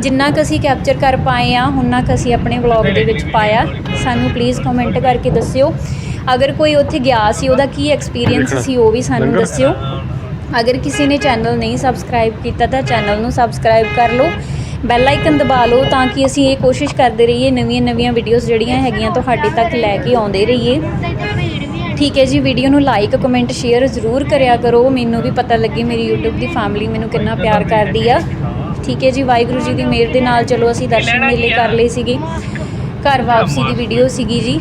ਜਿੰਨਾ ਕੁ ਅਸੀਂ ਕੈਪਚਰ ਕਰ ਪਾਏ ਆ ਉਨਾ ਕੁ ਅਸੀਂ ਆਪਣੇ ਵਲੌਗ ਦੇ ਵਿੱਚ ਪਾਇਆ। ਸਾਨੂੰ ਪਲੀਜ਼ ਕਮੈਂਟ ਕਰਕੇ ਦੱਸਿਓ। ਅਗਰ ਕੋਈ ਉੱਥੇ ਗਿਆ ਸੀ ਉਹਦਾ ਕੀ ਐਕਸਪੀਰੀਅੰਸ ਸੀ ਉਹ ਵੀ ਸਾਨੂੰ ਦੱਸਿਓ। ਅਗਰ ਕਿਸੇ ਨੇ ਚੈਨਲ ਨਹੀਂ ਸਬਸਕ੍ਰਾਈਬ ਕੀਤਾ ਤਾਂ ਚੈਨਲ ਨੂੰ ਸਬਸਕ੍ਰਾਈਬ ਕਰ ਲਓ। ਬੈਲ ਆਈਕਨ ਦਬਾ ਲਓ ਤਾਂ ਕਿ ਅਸੀਂ ਇਹ ਕੋਸ਼ਿਸ਼ ਕਰਦੇ ਰਹੀਏ ਨਵੀਆਂ ਨਵੀਆਂ ਵੀਡੀਓਜ਼ ਜਿਹੜੀਆਂ ਹੈਗੀਆਂ ਤੁਹਾਡੇ ਤੱਕ ਲੈ ਕੇ ਆਉਂਦੇ ਰਹੀਏ। ਠੀਕ ਹੈ ਜੀ ਵੀਡੀਓ ਨੂੰ ਲਾਈਕ ਕਮੈਂਟ ਸ਼ੇਅਰ ਜ਼ਰੂਰ ਕਰਿਆ ਕਰੋ। ਮੈਨੂੰ ਵੀ ਪਤਾ ਲੱਗੇ ਮੇਰੀ YouTube ਦੀ ਫੈਮਿਲੀ ਮੈਨੂੰ ਕਿੰਨਾ ਪਿਆਰ ਕਰਦੀ ਆ। ਠੀਕ ਹੈ ਜੀ ਵਾਹਿਗੁਰੂ ਜੀ ਦੀ ਮਿਹਰ ਦੇ ਨਾਲ ਚਲੋ ਅਸੀਂ ਦਰਸ਼ਨ ਮੇਲੇ ਕਰ ਲਏ ਸੀਗੇ। ਘਰ ਵਾਪਸੀ ਦੀ ਵੀਡੀਓ ਸੀਗੀ ਜੀ।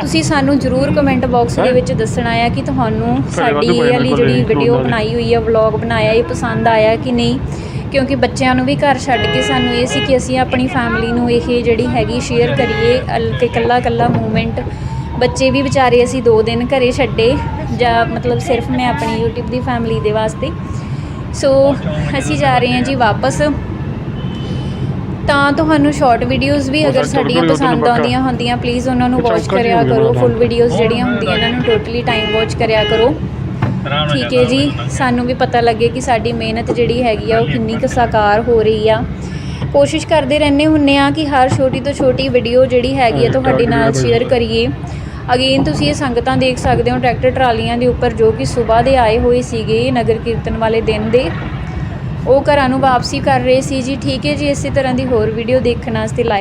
ਤੁਸੀਂ ਸਾਨੂੰ ਜਰੂਰ ਕਮੈਂਟ ਬਾਕਸ ਦੇ ਵਿੱਚ ਦੱਸਣਾ ਆ ਕਿ ਤੁਹਾਨੂੰ ਸਾਡੀ ਇਹ ਵਾਲੀ ਜਿਹੜੀ ਵੀਡੀਓ ਬਣਾਈ ਹੋਈ ਹੈ ਵਲੌਗ ਬਣਾਇਆ ਇਹ ਪਸੰਦ ਆਇਆ ਕਿ ਨਹੀਂ? ਕਿਉਂਕਿ ਬੱਚਿਆਂ ਨੂੰ ਵੀ ਘਰ ਛੱਡ ਕੇ ਸਾਨੂੰ ਇਹ ਸੀ ਕਿ ਅਸੀਂ ਆਪਣੀ ਫੈਮਿਲੀ ਨੂੰ ਇਹ ਜਿਹੜੀ ਹੈਗੀ ਸ਼ੇਅਰ ਕਰੀਏ ਅਲ- ਤੇ ਕੱਲਾ ਕੱਲਾ ਮੂਮੈਂਟ ਬੱਚੇ ਵੀ ਵਿਚਾਰੇ ਅਸੀਂ 2 ਦਿਨ ਘਰੇ ਛੱਡੇ ਜਾਂ ਮਤਲਬ ਸਿਰਫ ਮੈਂ ਆਪਣੀ YouTube ਦੀ ਫੈਮਿਲੀ ਦੇ ਵਾਸਤੇ। ਸੋ ਅਸੀਂ ਜਾ ਰਹੇ ਹਾਂ ਜੀ ਵਾਪਸ। ਤਾਂ ਤੁਹਾਨੂੰ ਸ਼ਾਰਟ ਵੀਡੀਓਜ਼ ਵੀ ਅਗਰ ਸਾਡੀਆਂ ਪਸੰਦ ਆਉਂਦੀਆਂ ਹੁੰਦੀਆਂ ਪਲੀਜ਼ ਉਹਨਾਂ ਨੂੰ ਵਾਚ ਕਰਿਆ ਕਰੋ ਫੁੱਲ ਵੀਡੀਓਜ਼ ਜਿਹੜੀਆਂ ਹੁੰਦੀਆਂ ਇਹਨਾਂ ਨੂੰ ਟੋਟਲੀ ਟਾਈਮ ਵਾਚ ਕਰਿਆ ਕਰੋ। ਠੀਕ ਹੈ ਜੀ ਸਾਨੂੰ ਵੀ ਪਤਾ ਲੱਗੇ ਕਿ ਸਾਡੀ ਮਿਹਨਤ ਜਿਹੜੀ ਹੈਗੀ ਆ ਉਹ ਕਿੰਨੀ ਕੁ ਸਾਕਾਰ ਹੋ ਰਹੀ ਆ। ਕੋਸ਼ਿਸ਼ ਕਰਦੇ ਰਹਿੰਦੇ ਹੁੰਨੇ ਆ ਕਿ ਹਰ ਛੋਟੀ ਤੋਂ ਛੋਟੀ ਵੀਡੀਓ ਜਿਹੜੀ ਹੈਗੀ ਆ ਤੁਹਾਡੇ ਨਾਲ ਸ਼ੇਅਰ ਕਰੀਏ। ਅਗੇਨ ਤੁਸੀਂ ਇਹ ਸੰਗਤਾਂ ਦੇਖ ਸਕਦੇ ਹੋ ਟਰੈਕਟਰ ਟਰਾਲੀਆਂ ਦੇ ਉੱਪਰ ਜੋ ਕਿ ਸਵੇਰ ਦੇ ਆਏ ਹੋਏ ਸੀਗੇ ਨਗਰ ਕੀਰਤਨ ਵਾਲੇ ਦਿਨ ਦੇ। ਉਹ ਘਰਾਂ ਨੂੰ ਵਾਪਸੀ ਕਰ ਰਹੇ ਸੀ ਜੀ। ਠੀਕ ਹੈ ਜੀ ਇਸੇ ਤਰ੍ਹਾਂ ਦੀ ਹੋਰ ਵੀਡੀਓ ਦੇਖਣ ਵਾਸਤੇ